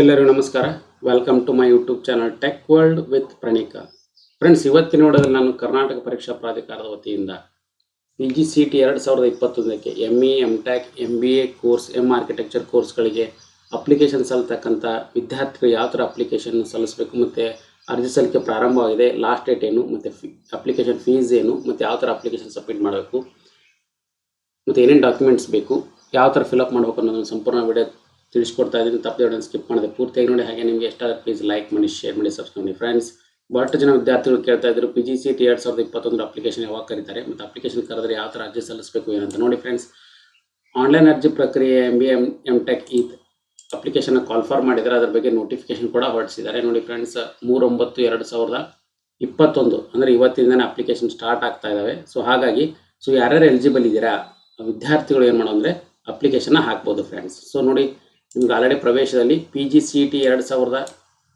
ಎಲ್ಲರಿಗೂ ನಮಸ್ಕಾರ. Welcome to my YouTube channel Tech World with Pranika friends ಇವತ್ತಿನ ನೋಡಿದ್ರೆ ನಾನು ಕರ್ನಾಟಕ ಪರೀಕ್ಷಾ ಪ್ರಾಧಿಕಾರದ ವತಿಯಿಂದ ಪಿ ಜಿ ಸಿ ಟಿ ಎರಡು ಸಾವಿರದ ಇಪ್ಪತ್ತೊಂದಕ್ಕೆ M E M tech M B A course M architecture ಕೋರ್ಸ್ಗಳಿಗೆ ಅಪ್ಲಿಕೇಶನ್ ಸಲ್ತಕ್ಕಂಥ ವಿದ್ಯಾರ್ಥಿಗಳು ಯಾವ ಥರ ಅಪ್ಲಿಕೇಶನ್ ಸಲ್ಲಿಸಬೇಕು ಮತ್ತು ಅರ್ಜಿ ಸಲ್ಲಿಕೆ ಪ್ರಾರಂಭವಾಗಿದೆ ಲಾಸ್ಟ್ ಡೇಟ್ ಏನು, ಮತ್ತು ಫಿ ಅಪ್ಲಿಕೇಶನ್ ಫೀಸ್ ಏನು, ಮತ್ತು ಯಾವ ಥರ ಅಪ್ಲಿಕೇಶನ್ ಸಬ್ಮಿಟ್ ಮಾಡಬೇಕು, ಮತ್ತು ಏನೇನು ಡಾಕ್ಯುಮೆಂಟ್ಸ್ ಬೇಕು, ಯಾವ ಥರ ಫಿಲಪ್ ಮಾಡಬೇಕು ಅನ್ನೋದನ್ನು ಸಂಪೂರ್ಣ ವಿಡಿಯೋ ತಿಳಿಸ್ಕೊಡ್ತಾ ಇದ್ದೀನಿ ತಪ್ಪದೆ ಸ್ಕಿಪ್ ಮಾಡಿದೆ. ಪೂರ್ತಿಯಾಗಿ ನೋಡಿ ಹಾಗೆ ನಿಮಗೆ ಆದರೆ ಪ್ಲೀಸ್ ಲೈಕ್ ಮಾಡಿ ಶೇರ್ ಮಾಡಿ ಸಬ್ಸ್ಕ್ರೈಬ್ ಮಾಡಿ ಫ್ರೆಂಡ್ಸ್ ಬಹಳಷ್ಟು ಜನ ವಿದ್ಯಾರ್ಥಿಗಳು ಕೇಳ್ತಾ ಇದ್ರು ಪಿ ಜಿ ಸಿ ಟಿ ಎರಡು ಸಾವಿರದ ಇಪ್ಪತ್ತೊಂದರ ಅಪ್ಲಿಕೇಶನ್ ಯಾವಾಗ ಕರೀತಾರೆ? ಮತ್ತು ಅಪ್ಲಿಕೇಶನ್ ಕರೆದ್ರೆ ಯಾವ ಥರ ಅರ್ಜಿ ಸಲ್ಲಿಸಬೇಕು ಏನಂತ ನೋಡಿ ಫ್ರೆಂಡ್ಸ್ ಆನ್ಲೈನ್ ಅರ್ಜಿ ಪ್ರಕ್ರಿಯೆ M B M M tech ಈ ಅಪ್ಲಿಕೇಶನ್ ಕಾಲ್ಫಾರ್ ಮಾಡಿದರೆ ಅದ್ರ ಬಗ್ಗೆ ನೋಟಿಫಿಕೇಶನ್ ಕೂಡ ಹೊರಡಿಸಿದ್ದಾರೆ. ನೋಡಿ ಫ್ರೆಂಡ್ಸ್ ಮೂರೊಂಬತ್ತು, ಎರಡು ಸಾವಿರದ ಇಪ್ಪತ್ತೊಂದು ಅಂದರೆ ಇವತ್ತಿಂದನೇ ಅಪ್ಲಿಕೇಶನ್ ಸ್ಟಾರ್ಟ್ ಆಗ್ತಾ ಇದ್ದಾವೆ ಸೊ ಹಾಗಾಗಿ ಸೊ ಯಾರ್ಯಾರು ಎಲಿಜಿಬಲ್ ಇದ್ದೀರಾ, ವಿದ್ಯಾರ್ಥಿಗಳು ಏನು ಮಾಡೋ ಅಂದರೆ ಅಪ್ಲಿಕೇಶನ್ನ ಹಾಕ್ಬೋದು ಫ್ರೆಂಡ್ಸ್ ಸೊ ನೋಡಿ ನಿಮ್ಗೆ ಆಲ್ರೆಡಿ ಪ್ರವೇಶದಲ್ಲಿ ಪಿ ಜಿ ಸಿ ಟಿ ಎರಡು ಸಾವಿರದ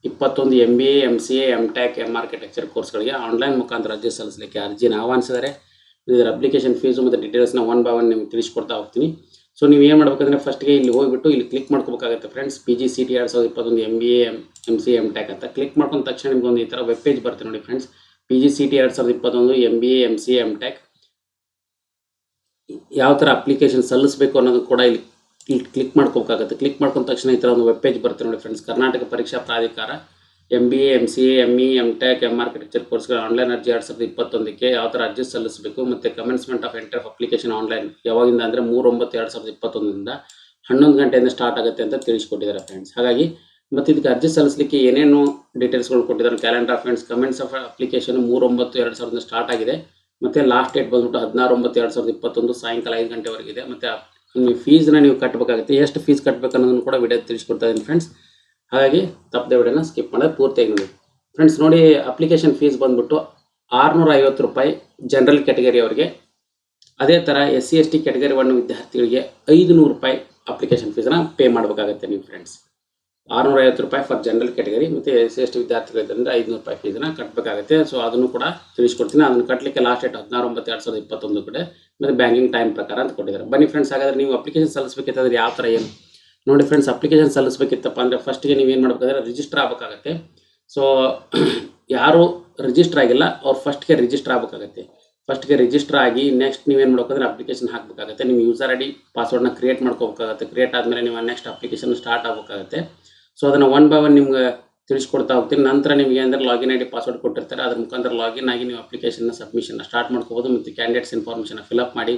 ಇಪ್ಪತ್ತೊಂದು M B A M C A M tech M architecture ಕೋರ್ಸ್ಗಳಿಗೆ ಆನ್ಲೈನ್ ಮುಖಾಂತರ ಅರ್ಜಿ ಸಲ್ಲಿಸಲಿಕ್ಕೆ ಅರ್ಜಿನ ಆಹ್ವಾನಿಸಿದರೆ ಇದರ ಅಪ್ಲಿಕೇಶನ್ ಫೀಸು ಮತ್ತು ಡೀಟೇಲ್ಸ್ನ ಒನ್ ಬೈ ಒನ್ ನಿಮ್ಗೆ ತಿಳಿಸ್ಕೊಡ್ತಾ ಹೋಗ್ತೀನಿ. ಸೊ ನೀವು ಏನು ಮಾಡಬೇಕಂದ್ರೆ ಫಸ್ಟ್ಗೆ ಇಲ್ಲಿ ಹೋಗಿಬಿಟ್ಟು ಇಲ್ಲಿ ಕ್ಲಿಕ್ ಮಾಡ್ಕೋಬೇಕಾಗುತ್ತೆ friends P G C T ಎರಡು ಸಾವಿರದ ಇಪ್ಪತ್ತೊಂದು M B A M M C M tech ಅಂತ ಕ್ಲಿಕ್ ಮಾಡ್ಕೊಂಡ ತಕ್ಷಣ ನಿಮ್ಗೆ ಒಂದು ಈ ಥರ ವೆಬ್ ಪೇಜ್ ಬರ್ತೀನಿ ನೋಡಿ friends P G C T ಎರಡು ಸಾವಿರದ ಇಪ್ಪತ್ತೊಂದು M B A M C M tech ಯಾವ ಥರ ಅಪ್ಲಿಕೇಶನ್ ಸಲ್ಲಿಸಬೇಕು ಅನ್ನೋದು ಕೂಡ ಇಲ್ಲಿ ಇಲ್ಲಿ ಕ್ಲಿಕ್ ಮಾಡ್ಕೋಬೇಕಾಗುತ್ತೆ ಕ್ಲಿಕ್ ಮಾಡ್ಕೊಂಡ ತಕ್ಷಣ ಈ ಥರ ಒಂದು ವೆಬ್ ಪೇಜ್ ಬರುತ್ತೆ ನೋಡಿ ಫ್ರೆಂಡ್ಸ್ ಕರ್ನಾಟಕ ಪರೀಕ್ಷಾ ಪ್ರಾಧಿಕಾರ M B A M C A M E M tech M architecture ಕೋರ್ಸ್ಗಳ ಆನ್ಲೈನ್ ಅರ್ಜಿ ಎರಡು ಸಾವಿರದ ಇಪ್ಪತ್ತೊಂದಕ್ಕೆ ಯಾವ ಥರ ಅರ್ಜಿ ಸಲ್ಲಿಸಬೇಕು ಮತ್ತು commencement of enter of application online ಯಾವಾಗಿಂದ ಅಂದರೆ ಮೂರು ಒಂಬತ್ತು ಎರಡು ಸಾವಿರದ ಇಪ್ಪತ್ತೊಂದರಿಂದ ಹನ್ನೊಂದು ಗಂಟೆಯಿಂದ ಸ್ಟಾರ್ಟ್ ಆಗುತ್ತೆ ಅಂತ ತಿಳಿಸ್ಕೊಟ್ಟಿದ್ದಾರೆ ಫ್ರೆಂಡ್ಸ್ ಹಾಗಾಗಿ ಮತ್ತು ಇದಕ್ಕೆ ಅರ್ಜಿ ಸಲ್ಲಿಸಲಿಕ್ಕೆ ಏನೇನು ಡೀಟೇಲ್ಸ್ಗಳು ಕೊಟ್ಟಿದ್ದಾರೆ calendar of friends comments of application ಮೂರು ಒಂಬತ್ತು ಎರಡು ಸಾವಿರದ ಸ್ಟಾರ್ಟ್ ಆಗಿದೆ. ಮತ್ತು ಲಾಸ್ಟ್ ಡೇಟ್ ಬಂದ್ಬಿಟ್ಟು ಹದಿನಾರು ಒಂಬತ್ತು ಎರಡು ಸಾವಿರದ ಇಪ್ಪತ್ತೊಂದು ಸಾಯಂಕಾಲ ಐದು ಗಂಟೆವರೆಗಿದೆ. ಮತ್ತು ನೀವು ಫೀಸ್ನ ನೀವು ಕಟ್ಟಬೇಕಾಗುತ್ತೆ ಎಷ್ಟು ಫೀಸ್ ಕಟ್ಟಬೇಕು ಅನ್ನೋದನ್ನು ಕೂಡ ವಿಡಿಯೋ ತಿಳಿಸ್ಕೊಡ್ತಾ ಇದ್ದೀನಿ ಫ್ರೆಂಡ್ಸ್ ಹಾಗಾಗಿ ತಪ್ಪದೆ ವಿಡಿಯೋನ ಸ್ಕಿಪ್ ಮಾಡೋದು ಪೂರ್ತಿಯಾಗಿ ನೋಡಿ ಫ್ರೆಂಡ್ಸ್ ನೋಡಿ ಅಪ್ಲಿಕೇಶನ್ ಫೀಸ್ ಬಂದ್ಬಿಟ್ಟು ಆರುನೂರ ಐವತ್ತು ರೂಪಾಯಿ ಜನರಲ್ ಕ್ಯಾಟಗರಿ ಅವರಿಗೆ. ಅದೇ ಥರ S C S T category one ವಿದ್ಯಾರ್ಥಿಗಳಿಗೆ ಐದು ನೂರು ರೂಪಾಯಿ ಅಪ್ಲಿಕೇಶನ್ ಫೀಸನ್ನ ಪೇ ಮಾಡಬೇಕಾಗುತ್ತೆ ನೀವು ಫ್ರೆಂಡ್ಸ್ ಆರುನೂರ ಐವತ್ತು ರೂಪಾಯಿ ಫಾರ್ ಜನರಲ್ ಕ್ಯಾಟಗರಿ ಮತ್ತು ಎಸ್ ಎಸ್ ಟಿ ವಿದ್ಯಾರ್ಥಿಗಳಿದ್ದರೆ ಐದುನೂರು ರೂಪಾಯಿ ಫೀಸನ್ನ ಕಟ್ಟಬೇಕಾಗುತ್ತೆ ಸೊ ಅದನ್ನು ಕೂಡ ತಿಳಿಸ್ಕೊಡ್ತೀನಿ. ಅದನ್ನು ಕಟ್ಟಲಿಕ್ಕೆ ಲಾಸ್ಟ್ ಡೇಟ್ ಹದಿನಾರು ಒಂಬತ್ತು ಎರಡು ಸಾವಿರದ ಇಪ್ಪತ್ತೊಂದು ಕಡೆ ಮತ್ತು ಬ್ಯಾಂಕಿಂಗ್ ಟೈಮ್ ಪ್ರಕಾರ ಅಂತ ಕೊಟ್ಟಿದ್ದಾರೆ. ಬನ್ನಿ ಫ್ರೆಂಡ್ಸ್ ಹಾಗಾದ್ರೆ ನೀವು ಅಪ್ಲಿಕೇಶನ್ ಸಲ್ಲಿಸಬೇಕಿತ್ತಂದ್ರೆ ಯಾವ ಥರ ಏನು? ನೋಡಿ ಫ್ರೆಂಡ್ಸ್ ಅಪ್ಲಿಕೇಶನ್ ಸಲ್ಲಿಸಬೇಕಿತ್ತಪ್ಪ ಅಂದರೆ ಫಸ್ಟ್ಗೆ ನೀವು ಏನು ಮಾಡಬೇಕಾದ್ರೆ ರಿಜಿಸ್ಟರ್ ಆಗಬೇಕಾಗತ್ತೆ. ಸೊ ಯಾರು ರಿಜಿಸ್ಟರ್ ಆಗಿಲ್ಲ, ಅವ್ರು ಫಸ್ಟ್ಗೆ ರಿಜಿಸ್ಟರ್ ಆಗಬೇಕಾಗತ್ತೆ. ಫಸ್ಟ್ಗೆ ರಿಜಿಸ್ಟರ್ ಆಗಿ ನೆಕ್ಸ್ಟ್ ಏನು ಮಾಡ್ಬೇಕಂದ್ರೆ ಅಪ್ಲಿಕೇಶನ್ ಹಾಕಬೇಕಾಗುತ್ತೆ. ನಿಮ್ಮ ಯೂಸರ್ ಐ ಡಿ ಪಾಸ್ವರ್ಡ್ನ ಕ್ರಿಯೇಟ್ ಮಾಡ್ಕೋಬೇಕಾಗುತ್ತೆ. ಕ್ರಿಯೇಟ್ ಆದಮೇಲೆ ನೀವು ನೆಕ್ಸ್ಟ್ ಅಪ್ಲಿಕೇಶನ್ ಸ್ಟಾರ್ಟ್ ಆಗಬೇಕಾಗುತ್ತೆ. ಸೊ ಅದನ್ನು ಒನ್ ಬೈ ಒನ್ ನಿಮ್ಗೆ ತಿಳಿಸ್ಕೊಡ್ತಾ ಹೋಗ್ತೀನಿ. ನಂತರ ನಿಮಗೆ ಅಂದರೆ ಲಾಗಿನ್ ಐ ಡಿ ಪಾಸ್ವರ್ಡ್ ಕೊಟ್ಟಿರ್ತಾರೆ, ಅದ್ರ ಮುಖಾಂತರ ಲಾಗಿನ್ ಆಗಿ ನೀವು ಅಪ್ಲಿಕೇಶನ್ನ ಸಬ್ಮಿಷನ್ನ ಸ್ಟಾರ್ಟ್ ಮಾಡ್ಕೋಬೋದು ಮತ್ತು ಕ್ಯಾಂಡಿಡೇಟ್ಸ್ ಇನ್ಫಾರ್ಮೇಷನ್ ಫಿಲಪ್ ಮಾಡಿ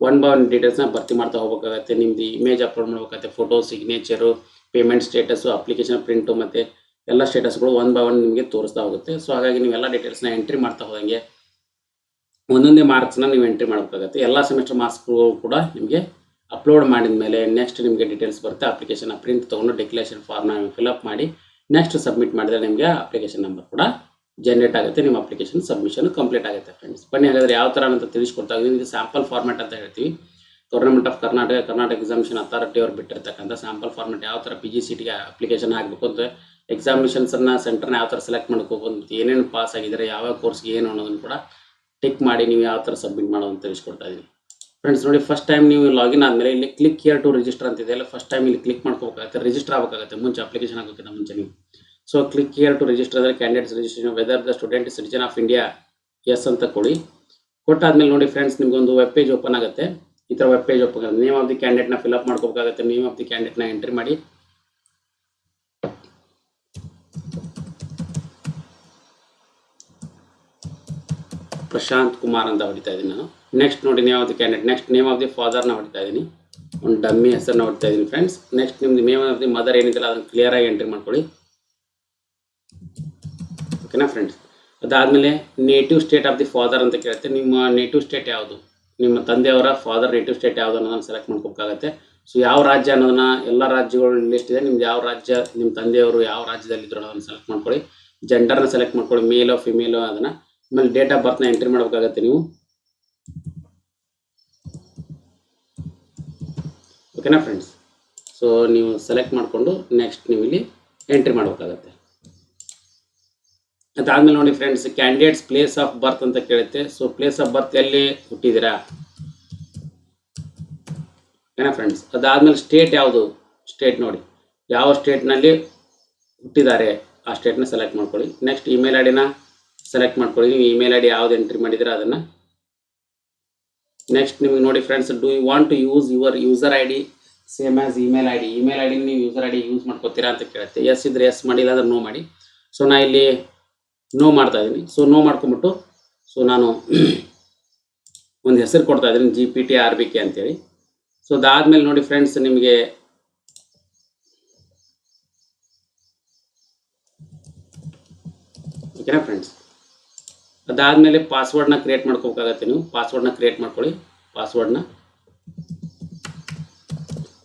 ಒನ್ ಬೈ ಒನ್ ಡೀಟೇಲ್ಸ್ನ ಭರ್ತಿ ಮಾಡ್ತಾ ಹೋಗಬೇಕಾಗತ್ತೆ. ನಿಮ್ದು ಇಮೇಜ್ ಅಪ್ಲೋಡ್ ಮಾಡಬೇಕಾಗತ್ತೆ photo signature payment status application print ಮತ್ತು ಎಲ್ಲ ಸ್ಟೇಟಸ್ಗಳು ಒನ್ ಬೈ ಒನ್ ನಿಮಗೆ ತೋರಿಸ್ತಾ ಹೋಗುತ್ತೆ. ಸೊ ಹಾಗಾಗಿ ನೀವೆಲ್ಲ ಡೀಟೇಲ್ಸ್ನ ಎಂಟ್ರಿ ಮಾಡ್ತಾ ಹೋದಂಗೆ ಒಂದೊಂದೇ ಮಾರ್ಕ್ಸ್ನ ನೀವು ಎಂಟ್ರಿ ಮಾಡಬೇಕಾಗತ್ತೆ. ಎಲ್ಲ ಸೆಮಿಸ್ಟರ್ ಮಾರ್ಕ್ಸ್ಗಳು ಕೂಡ ನಿಮಗೆ ಅಪ್ಲೋಡ್ ಮಾಡಿದ ಮೇಲೆ ನೆಕ್ಸ್ಟ್ ನಿಮಗೆ ಡೀಟೇಲ್ಸ್ ಬರುತ್ತೆ. ಅಪ್ಲಿಕೇಶನ್ ಪ್ರಿಂಟ್ ತೊಗೊಂಡು ಡಿಕ್ಲೇಷನ್ ಫಾರ್ಮ್ನ ಫಿಲಪ್ ಮಾಡಿ ನೆಕ್ಸ್ಟ್ ಸಬ್ಮಿಟ್ ಮಾಡಿದರೆ ನಿಮಗೆ ಅಪ್ಲಿಕೇಶನ್ ನಂಬರ್ ಕೂಡ ಜನರೇಟ್ ಆಗುತ್ತೆ. ನಿಮ್ಮ ಅಪ್ಲಿಕೇಶನ್ ಸಬ್ಮಿಷನ್ ಕಂಪ್ಲೀಟ್ ಆಗುತ್ತೆ ಫ್ರೆಂಡ್ಸ್ ಬನ್ನಿ, ಹಾಗಾದ್ರೆ ಯಾವ ಥರ ಅಂತ ತಿಳಿಸ್ಕೊಡ್ತಾ ಇದ್ದೀನಿ ಇದು ಸ್ಯಾಂಪಲ್ ಫಾರ್ಮ್ಯಾಟ್ ಅಂತ ಹೇಳ್ತೀವಿ. Government of Karnataka Karnataka examination authority ಅವ್ರು ಬಿಟ್ಟಿರ್ತಕ್ಕಂಥ ಸ್ಯಾಂಪಲ್ ಫಾರ್ಮೆಟ್ ಯಾವ ಥರ ಪಿ ಜಿ ಸಿ ಟಿಗೆ ಅಪ್ಲಿಕೇಶನ್ ಆಗಬೇಕು ಅಂತ ಎಕ್ಸಾಮಿನೇಷನ್ಸನ್ನು ಸೆಂಟರ್ನ ಯಾವ ಥರ ಸೆಲೆಕ್ಟ್ ಮಾಡ್ಕೋಬೋದು ಏನೇನು ಪಾಸ್ ಆಗಿದ್ದಾರೆ ಯಾವ ಕೋರ್ಸ್ಗೆ ಏನು ಅನ್ನೋದನ್ನು ಕೂಡ ಟಿಕ್ ಮಾಡಿ ನೀವು ಯಾವ ಥರ ಸಬ್ಮಿಟ್ ಮಾಡೋದು ಅಂತ ತಿಳಿಸ್ಕೊಡ್ತಾ ಇದ್ದೀನಿ ಫ್ರೆಂಡ್ಸ್ ನೋಡಿ ಫಸ್ಟ್ ಟೈಮ್ ನೀವು ಲಾಗಿನ್ ಆದಮೇಲೆ ಇಲ್ಲಿ ಕ್ಲಿಕ್ ಹಿಯರ್ ಟು ರಿಜಿಸ್ಟರ್ ಅಂತ ಇದೆಯಲ್ಲ ಫಸ್ಟ್ ಟೈಮ್ ಇಲ್ಲಿ ಕ್ಲಿಕ್ ಮಾಡ್ಕೋಬೇಕಾಗುತ್ತೆ ರಿಜಿಸ್ಟರ್ ಆಗಬೇಕಾಗುತ್ತೆ. ಮುಂಚೆ ಅಪ್ಲಿಕೇಶನ್ ಆಗೋಕ್ಕಿಂತ ಮುಂಚೆ ನೀವು. So click here to register ಅಂದರೆ candidates registration whether the student citizen of India yes ಅಂತ ಕೊಡಿ. ಕೊಟ್ಟಾದ್ಮೇಲೆ ನೋಡಿ ಫ್ರೆಂಡ್ಸ್ ನಿಮ್ಗೊಂದು ವೆಬ್ ಪೇಜ್ ಓಪನ್ ಆಗುತ್ತೆ. ಈ ಥರ ವೆಬ್ ಪೇಜ್ ಓಪನ್ ಆಗುತ್ತೆ. ನೇಮ್ ಆಫ್ ದಿ ಕ್ಯಾಂಡಿಡೇಟ್ನ ಫಿಲಪ್ ಮಾಡ್ಕೋಬೇಕಾಗುತ್ತೆ. ನೇಮ್ ಆಫ್ ದಿ ಕ್ಯಾಂಡಿಡೇಟ್ನ ಎಂಟ್ರಿ ಮಾಡಿ. ಪ್ರಶಾಂತ್ ಕುಮಾರ್ ಅಂತ ಹೊಡಿತಾ ಇದ್ದೀನಿ ನಾನು. ನೆಕ್ಸ್ಟ್ ನೋಡಿ name of the candidate next name of the ಫಾದರ್ನ ಹೊಡಿತಾ ಇದ್ದೀನಿ ಒಂದು ಡಮ್ಮಿ ಹೆಸರನ್ನ ಹೊಡ್ತಾ ಇದ್ದೀನಿ ಫ್ರೆಂಡ್ಸ್ ನೆಕ್ಸ್ಟ್ ನಿಮ್ದು ನೇಮ್ ಆಫ್ ದಿ ಮದರ್ ಏನಿದೆಯಲ್ಲ ಅದನ್ನು ಕ್ಲಿಯರಾಗಿ ಎಂಟ್ರಿ ಮಾಡ್ಕೊಳ್ಳಿ. ಓಕೆನಾ ಫ್ರೆಂಡ್ಸ್ ಅದಾದಮೇಲೆ native state of the father ಅಂತ ಕೇಳುತ್ತೆ. ನಿಮ್ಮ ನೇಟಿವ್ ಸ್ಟೇಟ್ ಯಾವುದು? ನಿಮ್ಮ ತಂದೆಯವರ ಫಾದರ್ ನೇಟಿವ್ ಸ್ಟೇಟ್ ಯಾವುದು ಅನ್ನೋದನ್ನು ಸೆಲೆಕ್ಟ್ ಮಾಡ್ಕೋಬೇಕಾಗತ್ತೆ. ಸೊ ಯಾವ ರಾಜ್ಯ ಅನ್ನೋದನ್ನ ಎಲ್ಲ ರಾಜ್ಯಗಳು ಲಿಸ್ಟ್ ಇದೆ. ನಿಮ್ದು ಯಾವ ರಾಜ್ಯ, ನಿಮ್ಮ ತಂದೆಯವರು ಯಾವ ರಾಜ್ಯದಲ್ಲಿ ಇದ್ರು ಅನ್ನೋದನ್ನು ಸೆಲೆಕ್ಟ್ ಮಾಡ್ಕೊಳ್ಳಿ. ಜೆಂಡರ್ನ ಸೆಲೆಕ್ಟ್ ಮಾಡ್ಕೊಳ್ಳಿ. ಮೇಲೋ ಫಿಮೇಲೋ ಅದನ್ನು ಆಮೇಲೆ ಡೇಟ್ ಆಫ್ ಬರ್ತ್ನ ಎಂಟ್ರಿ ಮಾಡಬೇಕಾಗತ್ತೆ ನೀವು. ಓಕೆನಾ ಫ್ರೆಂಡ್ಸ್ ಸೊ ನೀವು ಸೆಲೆಕ್ಟ್ ಮಾಡಿಕೊಂಡು ನೆಕ್ಸ್ಟ್ ನೀವು ಇಲ್ಲಿ ಎಂಟ್ರಿ ಮಾಡಬೇಕಾಗತ್ತೆ. ಅದಾದ್ಮೇಲೆ ನೋಡಿ friends candidates place of birth ಅಂತ ಕೇಳುತ್ತೆ. ಸೊ ಪ್ಲೇಸ್ ಆಫ್ ಬರ್ತ್ ಎಲ್ಲಿ ಹುಟ್ಟಿದ್ದೀರಾ? ಏನಾ ಫ್ರೆಂಡ್ಸ್ ಅದಾದ್ಮೇಲೆ ಸ್ಟೇಟ್ ಯಾವುದು? ಸ್ಟೇಟ್ ನೋಡಿ. ಯಾವ ಸ್ಟೇಟ್ನಲ್ಲಿ ಹುಟ್ಟಿದ್ದಾರೆ? ಆ ಸ್ಟೇಟ್ನ ಸೆಲೆಕ್ಟ್ ಮಾಡ್ಕೊಳ್ಳಿ. ನೆಕ್ಸ್ಟ್ ಇಮೇಲ್ ಐಡಿನ ಡಿನ ಸೆಲೆಕ್ಟ್ ಮಾಡ್ಕೊಳ್ಳಿ. ನೀವು ಇಮೇಲ್ ಐ ಡಿ ಯಾವ್ದು ಎಂಟ್ರಿ ಮಾಡಿದ್ರೆ ಅದನ್ನು ನೆಕ್ಸ್ಟ್ ನಿಮಗೆ ನೋಡಿ friends do you want to use your user I D same as email I D email I D ನೀವು ಯೂಸರ್ ಐ ಡಿ ಯೂಸ್ ಮಾಡ್ಕೋತೀರಾ ಅಂತ ಕೇಳುತ್ತೆ. ಎಸ್ ಇದ್ರೆ ಎಸ್ ಮಾಡಿಲ್ಲ ಅಂದ್ರೆ ನೋ ಮಾಡಿ. ಸೊ ನಾ ಇಲ್ಲಿ ನೋ ಮಾಡ್ತಾ ಇದ್ದೀನಿ. ಸೊ ನೋ ಮಾಡ್ಕೊಂಬಿಟ್ಟು ಸೊ ನಾನು ಒಂದು ಹೆಸರು ಕೊಡ್ತಾ ಇದ್ದೀನಿ G P T R B K ಅಂತೇಳಿ. ಸೊ ಅದಾದ್ಮೇಲೆ ನೋಡಿ ಫ್ರೆಂಡ್ಸ್ ನಿಮಗೆ ಓಕೆನಾ ಫ್ರೆಂಡ್ಸ್ ಅದಾದಮೇಲೆ ಪಾಸ್ವರ್ಡ್ನ ಕ್ರಿಯೇಟ್ ಮಾಡ್ಕೋಬೇಕಾಗತ್ತೆ ನೀವು. ಪಾಸ್ವರ್ಡ್ನ ಕ್ರಿಯೇಟ್ ಮಾಡ್ಕೊಳ್ಳಿ. ಪಾಸ್ವರ್ಡ್ನ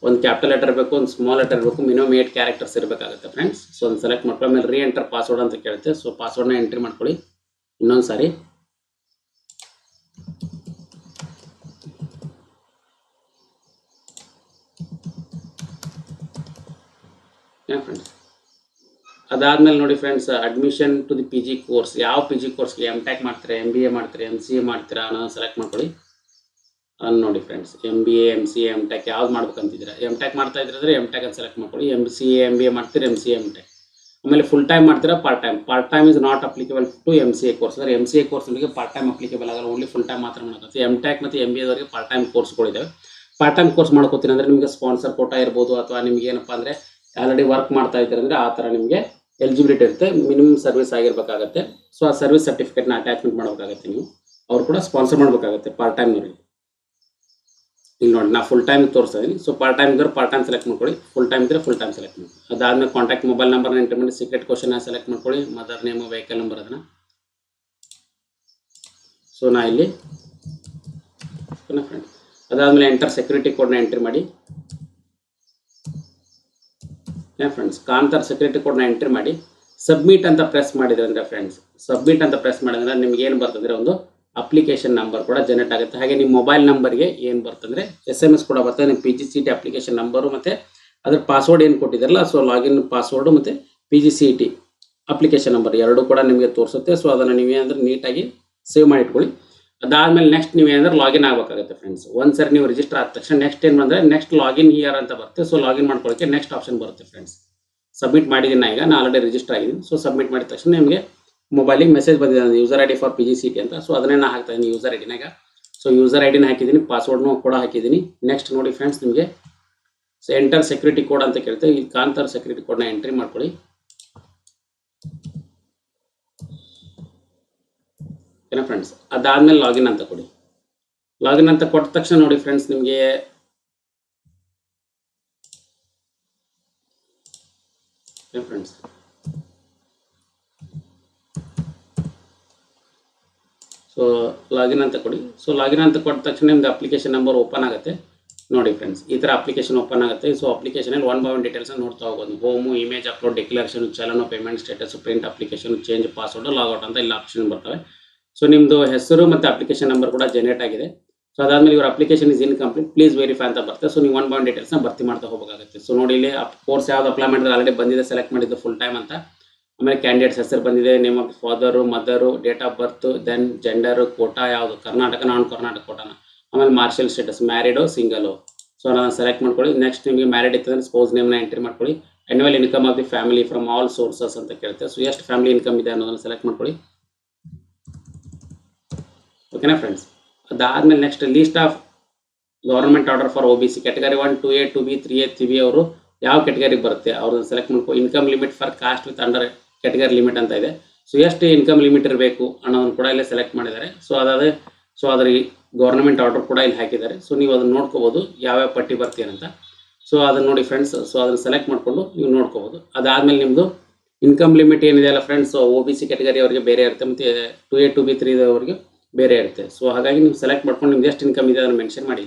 ಒಂದು ಕ್ಯಾಪಿಟಲ್ ಲೆಟರ್ ಬೇಕು, ಒಂದು ಸ್ಮಾಲ್ ಲೆಟರ್ ಬೇಕು ಮಿನಿಮಮ್ ಏಟ್ ಕ್ಯಾರೆಕ್ಟರ್ಸ್ ಇರಬೇಕಾಗುತ್ತೆ ಫ್ರೆಂಡ್ಸ್ ಸೊ ಒಂದು ಸೆಲೆಕ್ಟ್ ಮಾಡ್ಕೊಳ್ಳಿ. ಆಮೇಲೆ ರೀ ಎಂಟರ್ ಪಾಸ್ವರ್ಡ್ ಅಂತ ಕೇಳುತ್ತೆ. ಸೊ ಪಾಸ್ವರ್ಡ್ನ ಎಂಟ್ರಿ ಮಾಡ್ಕೊಳ್ಳಿ. ಇನ್ನೊಂದು ಸಾರಿ. ಫ್ರೆಂಡ್ಸ್ ಅದಾದ್ಮೇಲೆ ನೋಡಿ friends admission to the P G course ಯಾವ ಪಿ ಜಿ ಕೋರ್ಸ್ಗೆ ಎಂ ಟ್ಯಾಕ್ ಮಾಡ್ತೀರಾ ಎಂ ಬಿ ಎ ಮಾಡ್ತೀರಾ ಎಂ ಸಿ ಎ ಮಾಡ್ತೀರಾ ಅನ್ನೋದು ಸೆಲೆಕ್ಟ್ ಮಾಡ್ಕೊಳ್ಳಿ. ನೋಡಿ friends M B A M C M tech ಯಾವ್ದು ಮಾಡ್ಬೇಕಂತಿದ್ದೀರಾ? ಎಂ ಟ್ಯಾಕ್ ಮಾಡ್ತಾ ಇದ್ರೆ ಎಂ ಟ್ಯಾಕ್ ಅಂತ ಸೆಲೆಕ್ಟ್ ಮಾಡ್ಕೊಳ್ಳಿ. M C A M B A ಮಾಡ್ತೀರಾ ಎಂ ಸಿ ಎಂ ಟ್ಯಾಕ್ ಆಮೇಲೆ ಫುಲ್ ಟೈಮ್ ಮಾಡ್ತೀರಾ part time part time is not applicable to M C A course ಅಂದರೆ ಎಂ ಸಿ ಎ ಕೋರ್ಸ್ಗಳಿಗೆ part time applicable ಆಗಲ್ಲ only full time ಮಾತ್ರ ಮಾಡೋಕ್ಕೆ M tech ಮತ್ತು M B ಎದವರಿಗೆ part time ಕೋರ್ಸ್ಗಳಿದ್ದಾವೆ ಪಾರ್ಟ್ ಟೈಮ್ ಕೋರ್ಸ್ ಮಾಡ್ಕೋತೀನಿ ಅಂದರೆ ನಿಮಗೆ ಸ್ಪಾನ್ಸರ್ ಕೋಟ ಇರ್ಬೋದು ಅಥವಾ ನಿಮ್ಗೆ ಏನಪ್ಪ ಅಂದರೆ ಆಲ್ರೆಡಿ ವರ್ಕ್ ಮಾಡ್ತಾ ಇದ್ದಾರೆ ಅಂದರೆ ಆ ಥರ ನಿಮಗೆ ಎಲಿಜಿಬಿಲಿಟಿ ಇರುತ್ತೆ. ಮಿನಿಮಮ್ ಸರ್ವಿಸ್ ಆಗಿರ್ಬೇಕಾಗತ್ತೆ. ಸೊ ಆ ಸರ್ವಿಸ್ ಸರ್ಟಿಫಿಕೇಟ್ನ ಅಟ್ಯಾಚ್ಮೆಂಟ್ ಮಾಡಬೇಕಾಗತ್ತೆ ನೀವು. ಅವ್ರು ಕೂಡ ಸ್ಪಾನ್ಸರ್ ಮಾಡಬೇಕಾಗತ್ತೆ ಪಾರ್ಟ್ ಟೈಮ್ ಟೈಮ್ನವ್ರಿಗೆ ಇಲ್ಲಿ ನೋಡಿ, ನಾ ಫುಲ್ ಟೈಮ್ ತೋರಿಸ್ತಾ ಸೊ ಪಾರ್ಟ್ ಟೈಮ್ ಇದ್ರೆ ಪಾರ್ಟ್ ಟೈಮ್ ಸೆಲೆಕ್ಟ್ ಮಾಡ್ಕೊಳ್ಳಿ. ಫುಲ್ ಟೈಮ್ ಇದ್ರೆ ಫುಲ್ ಟೈಮ್ ಸೆಲೆಕ್ಟ್ ಮಾಡಿ ಅದಾದಮೇಲೆ ಕಾಂಟ್ಯಾಕ್ಟ್ ಮೊಬೈಲ್ ನಂಬರ್ನ ಎಂಟರ್ ಮಾಡಿ ಸೀಕ್ರೆಟ್ ಕ್ವಶನ್ ಸೆಲೆಕ್ಟ್ ಮಾಡ್ಕೊಳ್ಳಿ. ಮದರ್ ನೇಮ್ ವೆಹಿಕಲ್ ನಂಬರ್ ಅದನ್ನ. ಸೊ ನಾ ಇಲ್ಲಿ ಫ್ರೆಂಡ್ ಅದಾದ್ಮೇಲೆ ಎಂಟರ್ ಸೆಕ್ಯೂರಿಟಿ ಕೋಡ್ನ ಎಂಟ್ರಿ ಮಾಡಿ. ಫ್ರೆಂಡ್ಸ್ ಕಾಂತಾರ್ ಸೆಕ್ಯೂರಿಟಿ ಕೋಡ್ನ ಎಂಟ್ರಿ ಮಾಡಿ ಸಬ್ಮಿಟ್ ಅಂತ ಪ್ರೆಸ್ ಮಾಡಿದ್ರೆ ಅಂದರೆ ಫ್ರೆಂಡ್ಸ್ ಸಬ್ಮಿಟ್ ಅಂತ ಪ್ರೆಸ್ ಮಾಡಿದ್ರೆ ನಿಮ್ಗೆ ಏನು ಬರ್ತಂದ್ರೆ ಒಂದು ಅಪ್ಲಿಕೇಶನ್ ನಂಬರ್ ಕೂಡ ಜನರೇಟ್ ಆಗುತ್ತೆ. ಹಾಗೆ ನಿಮ್ಮ ಮೊಬೈಲ್ ನಂಬರ್ಗೆ ಏನು ಬರ್ತಂದ್ರೆ ಎಸ್ ಎಂ ಎಸ್ ಕೂಡ ಬರ್ತದೆ. ನಿಮ್ಮ P G C T application number ಮತ್ತು ಅದ್ರ ಪಾಸ್ವರ್ಡ್ ಏನು ಕೊಟ್ಟಿದ್ದಾರಲ್ಲ ಸೊ ಲಾಗಿನ್ ಪಾಸ್ವರ್ಡು ಮತ್ತು P G C T application number ಎರಡೂ ಕೂಡ ನಿಮಗೆ ತೋರಿಸುತ್ತೆ. ಸೊ ಅದನ್ನು ನೀವೇನಂದ್ರೆ ನೀಟಾಗಿ ಸೇವ್ ಮಾಡಿ ಇಟ್ಕೊಳ್ಳಿ ಅದಾದಮೇಲೆ ನೆಕ್ಸ್ಟ್ ನೀವು ಏನಂದ್ರೆ ಲಾಗಿನ್ ಆಗಬೇಕಾಗುತ್ತೆ ಫ್ರೆಂಡ್ಸ್ ಒಂದ್ಸರಿ ನೀವು ರಿಜಿಸ್ಟರ್ ಆದ ತಕ್ಷಣ ನೆಕ್ಸ್ಟ್ ಏನು ಬಂದರೆ ನೆಕ್ಸ್ಟ್ ಲಾಗಿನ್ ಹಿಯರ್ ಅಂತ ಬರುತ್ತೆ. ಸೊ ಲಾಗಿನ್ ಮಾಡ್ಕೊಳ್ಳೋಕ್ಕೆ ನೆಕ್ಸ್ಟ್ ಆಪ್ಷನ್ ಬರುತ್ತೆ ಫ್ರೆಂಡ್ಸ್ ಸಬ್ಮಿಟ್ ಮಾಡಿದ್ದೀನಿ ಈಗ. ನಾನು ಆಲ್ರೆಡಿ ರಿಜಿಸ್ಟರ್ ಆಗಿದ್ದೀನಿ. ಸೊ ಸಬ್ಮಿಟ್ ಮಾಡಿದ ತಕ್ಷಣ ನಿಮಗೆ ಮೊಬೈಲಿಗೆ ಮೆಸೇಜ್ ಬಂದಿದೆ user I D for P G C T ಅಂತ. ಸೊ ಅದನ್ನೇ ನಾನು ಹಾಕ್ತಾ ಇದ್ದೀನಿ ಯೂಸರ್ ಐ ಡಿನಾಗ ಸೊ ಯೂಸರ್ ಐ ಡಿನ ಹಾಕಿದ್ದೀನಿ ಪಾಸ್ವರ್ಡ್ನು ಕೂಡ ಹಾಕಿದ್ದೀನಿ ನೆಕ್ಸ್ಟ್ ನೋಡಿ ಫ್ರೆಂಡ್ಸ್ ನಿಮಗೆ ಸೊ ಎಂಟರ್ ಸೆಕ್ಯೂರಿಟಿ ಕೋಡ್ ಅಂತ ಕೇಳ್ತೇವೆ ಇಲ್ಲಿ ಕಾಂತರ್ ಸೆಕ್ಯೂರಿಟಿ ಕೋಡ್ನ ಎಂಟ್ರಿ ಮಾಡ್ಕೊಳ್ಳಿ. ಓಕೆನಾ ಫ್ರೆಂಡ್ಸ್ ಅದಾದಮೇಲೆ ಲಾಗಿನ್ ಅಂತ ಕೊಡಿ. ಲಾಗಿನ್ ಅಂತ ಕೊಟ್ಟ ತಕ್ಷಣ ನೋಡಿ ಫ್ರೆಂಡ್ಸ್ ನಿಮಗೆ ಫ್ರೆಂಡ್ಸ್ ಸೊ ಲಾಗಿನ್ ಅಂತ ಕೊಡಿ. ಸೊ ಲಾಗಿನ್ ಅಂತ ಕೊಟ್ಟ ತಕ್ಷಣ ನಿಮ್ದು ಅಪ್ಲಿಕೇಶನ್ ನಂಬರ್ ಓಪನ್ ಆಗುತ್ತೆ. ನೋಡಿ ಫ್ರೆಂಡ್ಸ್ ಈ ಥರ ಅಪ್ಲಿಕೇಶನ್ ಓಪನ್ ಆಗುತ್ತೆ. ಸೊ ಅಪ್ಲಿಕೇಶನಲ್ಲಿ ಒನ್ ಬೈ ಒನ್ ಡೀಟೇಲ್ಸ್ ನೋಡ್ತಾ ಹೋಗೋದು. Home image upload declaration challan payment status print application change password logout ಅಂತ ಇಲ್ಲ ಆಪ್ಷನ್ ಬರ್ತವೆ. ಸೊ ನಿಮ್ಮದು ಹೆಸರು ಮತ್ತು ಅಪ್ಲಿಕೇಶನ್ ನಂಬರ್ ಕೂಡ ಜನರೇಟ್ ಆಗಿದೆ. ಸೊ ಅದಾದ್ಮೇಲೆ ಇವರ application is incomplete please verify ಅಂತ ಬರ್ತದೆ. ಸೊ ನೀವು ಒನ್ ಬೌಂಡ್ ಡೀಟೇಲ್ಸ್ನ ಭರ್ತಿ ಮಾಡ್ತಾ ಹೋಗಬೇಕಾಗುತ್ತೆ. ಸೊ ನೋಡಿ ಇಲ್ಲಿ ಕೋರ್ಸ್ ಯಾವ್ದು ಅಪ್ಲೈ ಮಾಡಿದ್ರೆ ಆಲ್ರೆಡಿ ಬಂದಿದೆ ಸೆಲೆಕ್ಟ್ ಮಾಡಿದ್ದು ಫುಲ್ ಟೈಮ್ ಅಂತ. ಆಮೇಲೆ ಕ್ಯಾಂಡಿಡೇಟ್ಸ್ ಹೆಸರು ಬಂದಿದೆ name of father mother date of birth then gender quota ಯಾವುದು, ಕರ್ನಾಟಕ ನಾನ್ ಕರ್ನಾಟಕ ಕೋಟಾನ ಆಮೇಲೆ marital status married single so ನಾನು ಸೆಲೆಕ್ಟ್ ಮಾಡ್ಕೊಳ್ಳಿ. ನೆಕ್ಸ್ಟ್ ನಿಮಗೆ ಮ್ಯಾರಿಡ್ ಇತ್ತಂದ್ರೆ ಸ್ಪೋಸ್ ನೇಮ್ನ ಎಂಟ್ರಿ ಮಾಡ್ಕೊಳ್ಳಿ. Annual income of the family from all sources ಅಂತ ಕೇಳ್ತೇವೆ ಸೊ ಎಷ್ಟು ಫ್ಯಾಮಿಲಿ ಇನ್ಕಮ್ ಇದೆ ಅನ್ನೋದನ್ನ ಸೆಲೆಕ್ಟ್ ಮಾಡ್ಕೊಳ್ಳಿ. ಓಕೆನಾ ಫ್ರೆಂಡ್ಸ್ ಅದಾದ್ಮೇಲೆ next list of government order for O B C category one two A two B three A three B ಅವರು ಯಾವ ಕ್ಯಾಟಗರಿಗೆ ಬರುತ್ತೆ? ಅವ್ರನ್ನ ಸೆಲೆಕ್ಟ್ ಮಾಡ್ಕೊ income limit for caste with under category limit ಅಂತ ಇದೆ. ಸೊ ಎಷ್ಟು ಇನ್ಕಮ್ ಲಿಮಿಟ್ ಇರಬೇಕು ಅನ್ನೋದನ್ನು ಕೂಡ ಇಲ್ಲೇ ಸೆಲೆಕ್ಟ್ ಮಾಡಿದ್ದಾರೆ. ಸೊ ಅದಾದ್ರೆ ಸೊ ಅದ್ರ ಗೌರ್ಮೆಂಟ್ ಆರ್ಡರ್ ಕೂಡ ಇಲ್ಲಿ ಹಾಕಿದ್ದಾರೆ. ಸೊ ನೀವು ಅದನ್ನ ನೋಡ್ಕೋಬೋದು ಯಾವ್ಯಾವ ಪಟ್ಟಿ ಬರ್ತೀರಂತ ಸೊ ಅದನ್ನ ನೋಡಿ ಫ್ರೆಂಡ್ಸ್ ಸೊ ಅದನ್ನ ಸೆಲೆಕ್ಟ್ ಮಾಡ್ಕೊಂಡು ನೀವು ನೋಡ್ಕೋಬೋದು. ಅದಾದ್ಮೇಲೆ ನಿಮ್ಮದು ಇನ್ಕಮ್ ಲಿಮಿಟ್ ಏನಿದೆ ಅಲ್ಲ friends O B C category ಅವರಿಗೆ ಬೇರೆ ಇರುತ್ತೆ ಮತ್ತು two A two B three ಅವರಿಗೆ ಬೇರೆ ಇರುತ್ತೆ. ಸೊ ಹಾಗಾಗಿ ನೀವು ಸೆಲೆಕ್ಟ್ ಮಾಡ್ಕೊಂಡು ನಿಮ್ದು ಎಷ್ಟು ಇನ್ಕಮ್ ಇದೆ ಅದನ್ನು ಮೆನ್ಷನ್ ಮಾಡಿ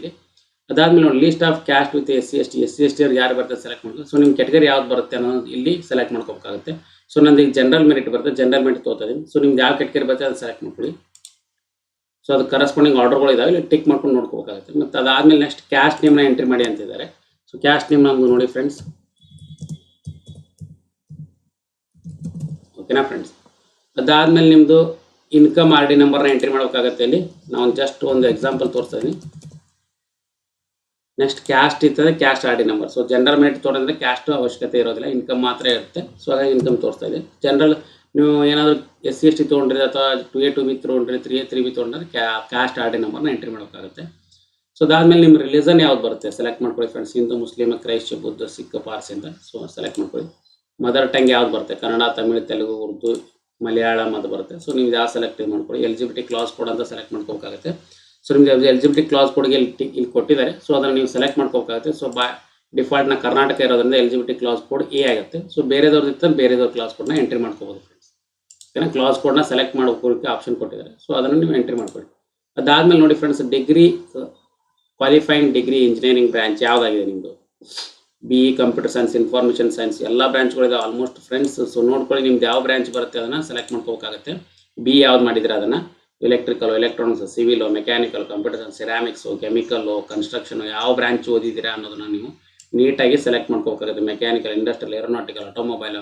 ಅದಾದ್ಮೇಲೆ ನೋಡಿ list of caste with S C S T S C S T ಅವ್ರು ಯಾರು ಬರ್ತದೆ ಸೆಲೆಕ್ಟ್ ಮಾಡ್ಕೊಂಡು ಸೊ ನಿಮ್ಮ ಕೆಟಗರಿ ಯಾವ್ದು ಬರುತ್ತೆ ಅನ್ನೋದು ಇಲ್ಲಿ ಸೆಲೆಕ್ಟ್ ಮಾಡ್ಕೋಬೇಕಾಗುತ್ತೆ. ಸೊ ನಂದು ಈಗ ಜನರಲ್ ಮೆರಿಟ್ ಬರುತ್ತೆ. ಜನರಲ್ ಮೆರಿಟ್ ತೋತಾ ಇದೀನಿ. ಸೊ ನಿಮ್ದು ಯಾವ ಕೆಟಗರಿ ಬರುತ್ತೆ ಅದು ಸೆಲೆಕ್ಟ್ ಮಾಡ್ಕೊಳ್ಳಿ. ಸೊ ಅದು ಕರೆಸ್ಪಾಂಡಿಂಗ್ ಆರ್ಡರ್ಗಳು ಇದಾವೆ. ಇಲ್ಲಿ ಟಿಕ್ ಮಾಡ್ಕೊಂಡು ನೋಡ್ಕೋಬೇಕಾಗುತ್ತೆ. ಮತ್ತು ಅದಾದ್ಮೇಲೆ ನೆಕ್ಸ್ಟ್ ಕ್ಯಾಸ್ಟ್ ನೇಮ್ನ ಎಂಟ್ರಿ ಮಾಡಿ ಅಂತಿದ್ದಾರೆ ಸೊ ಕ್ಯಾಸ್ಟ್ ನೇಮ್ ನಮ್ದು ನೋಡಿ ಫ್ರೆಂಡ್ಸ್ ಓಕೆನಾ ಫ್ರೆಂಡ್ಸ್ ಅದಾದ್ಮೇಲೆ ನಿಮ್ಮದು ಇನ್ಕಮ್ ಆರ್ ಡಿ ನಂಬರ್ನ ಎಂಟ್ರಿ ಮಾಡಬೇಕಾಗತ್ತೆ ಇಲ್ಲಿ. ನಾನು ಜಸ್ಟ್ ಒಂದು ಎಕ್ಸಾಂಪಲ್ ತೋರಿಸ್ತಾ ಇದೀನಿ. ನೆಕ್ಸ್ಟ್ ಕ್ಯಾಸ್ಟ್ ಇರ್ತದೆ caste R D number so general merit ತೊಗೊಂಡ್ರೆ ಕ್ಯಾಸ್ಟ್ ಅವಶ್ಯಕತೆ ಇರೋದಿಲ್ಲ ಇನ್ಕಮ್ ಮಾತ್ರ ಇರುತ್ತೆ. ಸೊ ಹಾಗಾಗಿ ಇನ್ಕಮ್ ತೋರಿಸ್ತಾ ಇದೆ ಜನರಲ್ ನೀವು ಏನಾದರೂ ಎಸ್ ಸಿ ಎಸ್ ಟಿ ತೊಗೊಂಡ್ರಿ ಅಥವಾ ಟು ಎ ಟು ಬಿ ತೊಗೊಂಡ್ರಿ ತ್ರೀ ಎ ತ್ರೀ ಬಿ ತೊಗೊಂಡ್ರೆ ಕ್ಯಾಸ್ಟ್ ಆರ್ ಡಿ ನಂಬರ್ನ ಎಂಟ್ರಿ ಮಾಡೋಕ್ಕಾಗುತ್ತೆ ಸೊ ಅದಾದಮೇಲೆ ನಿಮ್ಮ ರಿಲಿಜನ್ ಯಾವ್ದು ಬರುತ್ತೆ? ಸೆಲೆಕ್ಟ್ ಮಾಡ್ಕೊಳ್ಳಿ friends Hindu, Muslim Christ Buddha Sikh Parsi ಅಂತ. ಸೊ ಸೆಲೆಕ್ಟ್ ಮಾಡ್ಕೊಳ್ಳಿ. ಮದರ್ ಟಂಗ್ ಯಾವ್ದು ಬರುತ್ತೆ? ಕನ್ನಡ, ತಮಿಳು, ತೆಲುಗು, ಉರ್ದು ಮಲಯಾಳಂ ಅಂತ ಬರುತ್ತೆ. ಸೊ ನೀವು ಯಾವ ಸೆಲೆಕ್ಟ್ ಮಾಡ್ಕೊಳ್ಳಿ ಎಲಿಜಿಬಿಲಿಟಿ ಕ್ಲಾಸ್ ಕೋಡ್ ಅಂತ ಸೆಲೆಕ್ಟ್ ಮಾಡ್ಕೋಬೇಕಾಗುತ್ತೆ. ಸೊ ನಿಮ್ಗೆ eligibility class ಕೋಡ್ಗೆ ಇಲ್ಲಿ ಇಲ್ಲಿ ಕೊಟ್ಟಿದ್ದಾರೆ. ಸೊ ಅದನ್ನು ನೀವು ಸೆಲೆಕ್ಟ್ ಮಾಡ್ಕೋಬೇಕಾಗುತ್ತೆ. ಸೊ ಬಾ ಡಿಫಾಲ್ಟ್ನ ಕರ್ನಾಟಕ ಇರೋದ್ರಿಂದ ಎಲಿಜಿಬಿಲಿಟಿ ಕ್ಲಾಸ್ ಕೋಡ್ ಎ ಆಗುತ್ತೆ. ಸೊ ಬೇರೆದವ್ರದ್ದು ಇತ್ತು ಬೇರೆದವ್ರ ಕ್ಲಾಸ್ ಕೋಡ್ನ ಎಂಟ್ರಿ ಮಾಡ್ಕೋಬೋದು ಫ್ರೆಂಡ್ಸ್ ಓಕೆನಾ ಕ್ಲಾಸ್ ಕೋಡ್ನ ಸೆಲೆಕ್ಟ್ ಮಾಡೋಕೆ ಆಪ್ಷನ್ ಕೊಟ್ಟಿದ್ದಾರೆ. ಸೊ ಅದನ್ನು ನೀವು ಎಂಟ್ರಿ ಮಾಡ್ಕೊಳ್ಳಿ. ಅದಾದ್ಮೇಲೆ ನೋಡಿ friends degree qualifying degree engineering branch ಯಾವುದಾಗಿದೆ ನಿಮ್ಮದು B E computer science information science ಎಲ್ಲ ಬ್ರಾಂಚ್ಗಳಿದೆ ಆಲ್ಮೋಸ್ಟ್ ಫ್ರೆಂಡ್ಸ್ ಸೊ ನೋಡ್ಕೊಳ್ಳಿ ನಿಮ್ದು ಯಾವ ಬ್ರಾಂಚ್ ಬರುತ್ತೆ ಅದನ್ನು ಸೆಲೆಕ್ಟ್ ಮಾಡ್ಕೋಬೇಕಾಗುತ್ತೆ. ಬಿ ಯಾವ್ದು ಮಾಡಿದ್ರೆ ಅದನ್ನು? Electrical electronics civil mechanical computer science ceramics chemical construction ಯಾವ ಬ್ರಾಂಚ್ ಓದಿದ್ದೀರಾ ಅನ್ನೋದನ್ನ ನೀವು ನೀಟಾಗಿ ಸೆಲೆಕ್ಟ್ ಮಾಡ್ಕೋಬೇಕಾಗುತ್ತೆ. Mechanical industrial aeronautical automobile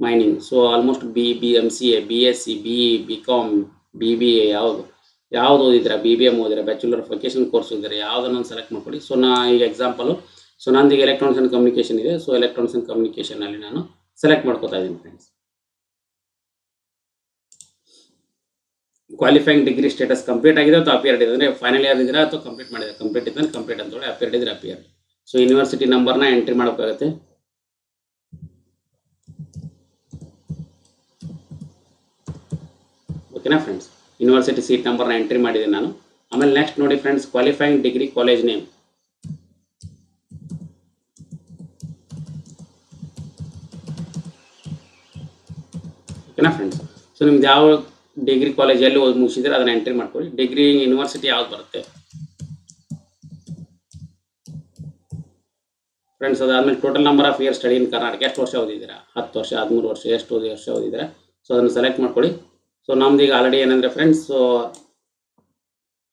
mining so almost B B M C A B S C B E B com B B A ಯಾವುದು? ಯಾವ್ದು ಓದಿದ್ರೆ B B M ಓದಿದ್ರೆ ಬ್ಯಾಚುಲರ್ ಫೊಕೇಶನ್ ಕೋರ್ಸ್ ಓದಿದ್ರೆ ಯಾವ್ದನ್ನ ಸೆಲೆಕ್ಟ್ ಮಾಡ್ಕೊಳ್ಳಿ. ಸೊ ನಾ ಈಗ ಎಕ್ಸಾಂಪಲು ಸೊ ನಂದೀಗ ಎಲೆಕ್ಟ್ರಾನಿಕ್ಸ್ ಅಂಡ್ ಕಮ್ಯುನಿಕೇಶನ್ ಇದೆ. ಸೊ ಎಲೆಕ್ಟ್ರಾನಿಕ್ಸ್ ಅಂಡ್ ಕಮ್ಯುನಿಕೇಶನ್ ಅಲ್ಲಿ ನಾನು ಸೆಲೆಕ್ಟ್ ಮಾಡ್ಕೋತಾ ಇದ್ದೀನಿ friends qualifying degree status complete ಆಗಿದೆ ಅಥವಾ ಅಪಿಯರ್ಡ್ ಇದೆ ಅಂದರೆ ಫೈನಲ್ ಇಯರ್ ಇದ್ರೆ ಅಥವಾ ಕಂಪ್ಲೀಟ್ ಮಾಡಿದೆ ಕಂಪ್ಲೀಟ್ ಇದ್ದರೆ ಕಂಪ್ಲೀಟ್ ಅಂತೇಳಿ ಅಪಿಯರ್ಡ್ ಇದ್ರೆ ಅಪಿಯರ್ ಸೊ ಯೂನಿವರ್ಸಿಟಿ ನಂಬರ್ನ ಎಂಟ್ರಿ ಮಾಡಬೇಕಾಗುತ್ತೆ. ಓಕೆನಾ ಫ್ರೆಂಡ್ಸ್ ಯೂನಿವರ್ಸಿಟಿ ಸೀಟ್ ನಂಬರ್ನ ಎಂಟ್ರಿ ಮಾಡಿದ್ದೀನಿ ನಾನು. ಆಮೇಲೆ ನೆಕ್ಸ್ಟ್ ನೋಡಿ friends qualifying degree college name ಓಕೆನಾ ಫ್ರೆಂಡ್ಸ್ ಸೊ ನಿಮ್ದು ಯಾವ ಡಿಗ್ರಿ ಕಾಲೇಜ್ ಎಲ್ಲಿ ಓದಿ ಮುಗಿಸಿದ್ರೆ ಅದನ್ನ ಎಂಟ್ರಿ ಮಾಡ್ಕೊಳ್ಳಿ. ಡಿಗ್ರಿ ಯೂನಿವರ್ಸಿಟಿ ಯಾವ್ದು ಬರುತ್ತೆ? ಫ್ರೆಂಡ್ಸ್ ಅದಾದ್ಮೇಲೆ total number of year study in Karnataka ಎಷ್ಟು ವರ್ಷ ಓದಿದ್ದೀರಾ? ಹತ್ತು ವರ್ಷ, ಹದಿಮೂರು ವರ್ಷ, ಎಷ್ಟು ಓದಿ ವರ್ಷ ಓದಿದ್ದೀರಾ? ಸೊ ಅದನ್ನು ಸೆಲೆಕ್ಟ್ ಮಾಡ್ಕೊಳ್ಳಿ. ಸೊ ನಮ್ದು ಈಗ ಆಲ್ರೆಡಿ ಏನಂದ್ರೆ ಫ್ರೆಂಡ್ಸ್ ಸೊ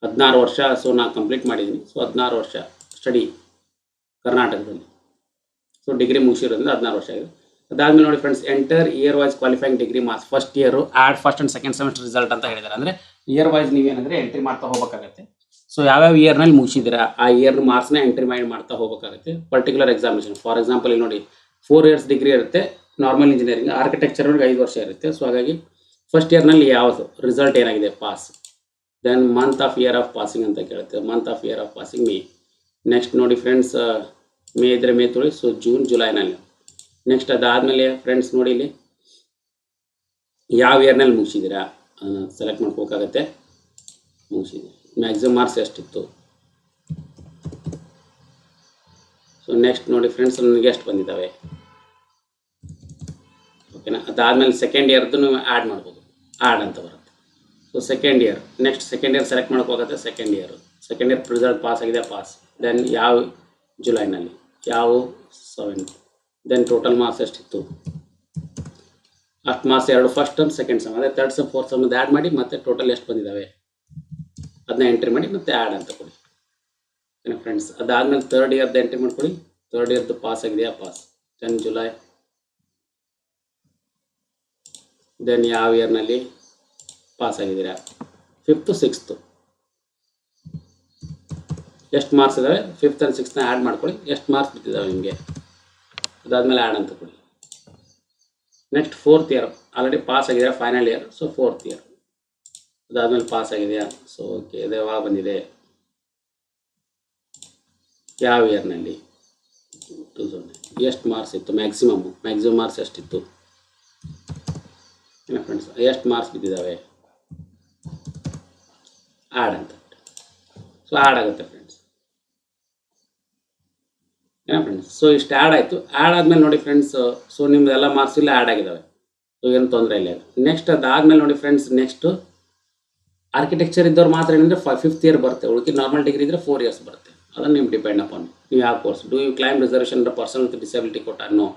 ಹದಿನಾರು ವರ್ಷ ಸೊ ನಾನು ಕಂಪ್ಲೀಟ್ ಮಾಡಿದ್ದೀನಿ ಸೊ ಹದಿನಾರು ವರ್ಷ ಸ್ಟಡಿ ಕರ್ನಾಟಕದಲ್ಲಿ ಸೊ ಡಿಗ್ರಿ ಮುಗಿಸಿರೋದ್ರಿಂದ ಹದಿನಾರು ವರ್ಷ ಆಗಿದೆ. ಅದಾದ್ಮೇಲೆ ನೋಡಿ friends enter year wise qualifying degree marks first year add first and second semester result ಅಂತ ಹೇಳಿದ್ದಾರೆ ಅಂದ್ರೆ ಇಯರ್ ವೈಸ್ ನೀವೇನಂದರೆ ಎಂಟ್ರಿ ಮಾಡ್ತಾ ಹೋಗಬೇಕಾಗತ್ತೆ. ಸೊ ಯಾವ್ಯಾವ ಇಯರ್ನಲ್ಲಿ ಮುಗಿಸಿದ್ದೀರಾ, ಆ ಇಯರ್ ಮಾರ್ಕ್ಸ್ನ ಎಂಟ್ರಿ ಮೈಂಡ್ ಮಾಡ್ತಾ ಹೋಗಬೇಕಾಗುತ್ತೆ. ಪರ್ಟಿಕ್ಯುಲರ್ ಎಕ್ಸಾಮಿನೇಷನ್ ಫಾರ್ ಎಕ್ಸಾಂಪಲ್ ಇಲ್ಲಿ ನೋಡಿ ಫೋರ್ ಇಯರ್ಸ್ ಡಿಗ್ರಿ ಇರುತ್ತೆ ನಾರ್ಮಲ್ ಇಂಜಿನಿಯರಿಂಗ್ ಆರ್ಕಿಟೆಕ್ಚರ್ ಅವ್ರಿಗೆ ಐದು ವರ್ಷ ಇರುತ್ತೆ. ಸೊ ಹಾಗಾಗಿ ಫಸ್ಟ್ ಇಯರ್ನಲ್ಲಿ ಯಾವುದು ರಿಸಲ್ಟ್ ಏನಾಗಿದೆ pass then month of year of passing ಅಂತ ಕೇಳುತ್ತೆ. Month of year of passing May next ನೋಡಿ ಫ್ರೆಂಡ್ಸ್ ಮೇ ಇದ್ರೆ ಮೇ ತೊಳಿ ಸೊ ಜೂನ್ ಜುಲೈನಲ್ಲಿ ನೆಕ್ಸ್ಟ್ ಅದಾದಮೇಲೆ ಫ್ರೆಂಡ್ಸ್ ನೋಡಿ ಇಲ್ಲಿ. ಯಾವ ಇಯರ್ನಲ್ಲಿ ಮುಗಿಸಿದ್ದೀರಾ? ಸೆಲೆಕ್ಟ್ ಮಾಡ್ಕೋಬೇಕಾಗತ್ತೆ ಮುಗಿಸಿದ್ದೀರಿ. ಮ್ಯಾಕ್ಸಿಮಮ್ ಮಾರ್ಕ್ಸ್ ಎಷ್ಟಿತ್ತು? ಸೊ ನೆಕ್ಸ್ಟ್ ನೋಡಿ ಫ್ರೆಂಡ್ಸ್ ನನಗೆ ಎಷ್ಟು ಬಂದಿದ್ದಾವೆ? ಓಕೆನಾ ಅದಾದಮೇಲೆ ಸೆಕೆಂಡ್ ಇಯರ್ದು ನೀವು ಆ್ಯಡ್ ಮಾಡ್ಬೋದು. ಆ್ಯಡ್ ಅಂತ ಬರುತ್ತೆ. So second year next second year select ಮಾಡೋಕ್ಕಾಗತ್ತೆ second year second year result pass ಆಗಿದೆ ಪಾಸ್ ದೆನ್ ಯಾವ ಜುಲೈನಲ್ಲಿ ಯಾವ ಸೆವೆಂತ್ ದೆನ್ ಟೋಟಲ್ ಮಾರ್ಕ್ಸ್ ಎಷ್ಟಿತ್ತು? ಅಷ್ಟು ಮಾರ್ಕ್ಸ್ ಎರಡು ಫಸ್ಟ್ ಟರ್ಮ್ ಸೆಕೆಂಡ್ ಸಮ್ ಅದೇ third sum fourth sum add ಮಾಡಿ ಮತ್ತೆ ಟೋಟಲ್ ಎಷ್ಟು ಬಂದಿದ್ದಾವೆ ಅದನ್ನ ಎಂಟ್ರಿ ಮಾಡಿ ಮತ್ತೆ ಆ್ಯಡ್ ಅಂತ ಕೊಡಿ. ಓಕೆನಾ ಫ್ರೆಂಡ್ಸ್ ಅದಾದಮೇಲೆ ತರ್ಡ್ ಇಯರ್ದು ಎಂಟ್ರಿ ಮಾಡ್ಕೊಳ್ಳಿ ತರ್ಡ್ ಇಯರ್ದು ಪಾಸ್ ಆಗಿದೆಯಾ? ಪಾಸ್ ಟೆನ್ ಜುಲೈ ದೆನ್ ಯಾವ ಇಯರ್ನಲ್ಲಿ ಪಾಸ್ ಆಗಿದ್ದೀರಾ? ಫಿಫ್ತು ಸಿಕ್ಸ್ತ್ ಎಷ್ಟು ಮಾರ್ಕ್ಸ್ ಇದ್ದಾವೆ ಫಿಫ್ತ್ ಆ್ಯಂಡ್ ಸಿಕ್ಸ್ತ್ನ ಆ್ಯಡ್ ಮಾಡ್ಕೊಳ್ಳಿ ಎಷ್ಟು ಮಾರ್ಕ್ಸ್ ಬಿಟ್ಟಿದ್ದಾವೆ ನಿಮಗೆ? ಅದಾದಮೇಲೆ ಆ್ಯಡ್ ಅಂತ ಕೊಡಿ. Next fourth year already pass ಆಗಿದೆಯಾ final year so fourth year ಅದಾದಮೇಲೆ ಪಾಸ್ ಆಗಿದೆಯಾ ಸೊ ಓಕೆ ಇದು ಯಾವಾಗ ಬಂದಿದೆ? ಯಾವ ಇಯರ್ನಲ್ಲಿ ಟೂ ತೌಸಂಡ್ ಎಷ್ಟು ಮಾರ್ಕ್ಸ್ ಇತ್ತು? ಮ್ಯಾಕ್ಸಿಮಮ್ ಮ್ಯಾಕ್ಸಿಮಮ್ ಮಾರ್ಕ್ಸ್ ಎಷ್ಟಿತ್ತು? ಏನ ಫ್ರೆಂಡ್ಸ್ ಎಷ್ಟು ಮಾರ್ಕ್ಸ್ ಬಿದ್ದಿದ್ದಾವೆ? ಆ್ಯಡ್ ಅಂತ. ಸೊ ಆ್ಯಡ್ ಆಗುತ್ತೆ ಫ್ರೆಂಡ್ಸ್ ಏನ ಫ್ರೆಂಡ್ಸ್ ಸೊ ಇಷ್ಟು ಆ್ಯಡ್ ಆಯಿತು. ಆ್ಯಡ್ ಆದಮೇಲೆ ನೋಡಿ ಫ್ರೆಂಡ್ಸ್ ಸೊ ನಿಮ್ದೆಲ್ಲ ಮಾರ್ಕ್ಸ್ ಇಲ್ಲ ಆ್ಯಡ್ ಆಗಿದ್ದಾವೆ ಸೊ ಏನು ತೊಂದರೆ ಇಲ್ಲ ನೆಕ್ಸ್ಟ್ ಅದಾದಮೇಲೆ ನೋಡಿ ಫ್ರೆಂಡ್ಸ್ ನೆಕ್ಸ್ಟು ಆರ್ಕಿಟೆಕ್ಚರ್ ಇದ್ದವ್ರು ಮಾತ್ರ ಏನಂದರೆ ಫಿಫ್ತ್ ಇಯರ್ ಬರುತ್ತೆ. ಉಳಿಕೆ ನಾರ್ಮಲ್ ಡಿಗ್ರಿ ಇದ್ದರೆ ಫೋರ್ ಇಯರ್ಸ್ ಬರುತ್ತೆ. ಅದನ್ನು ನಿಮ್ಗೆ ಡಿಪೆಂಡ್ ಅಪಾನ್ ನೀವು ಯಾವ course do you claim reservation person with disability ಕೊಟ್ಟ ನೋ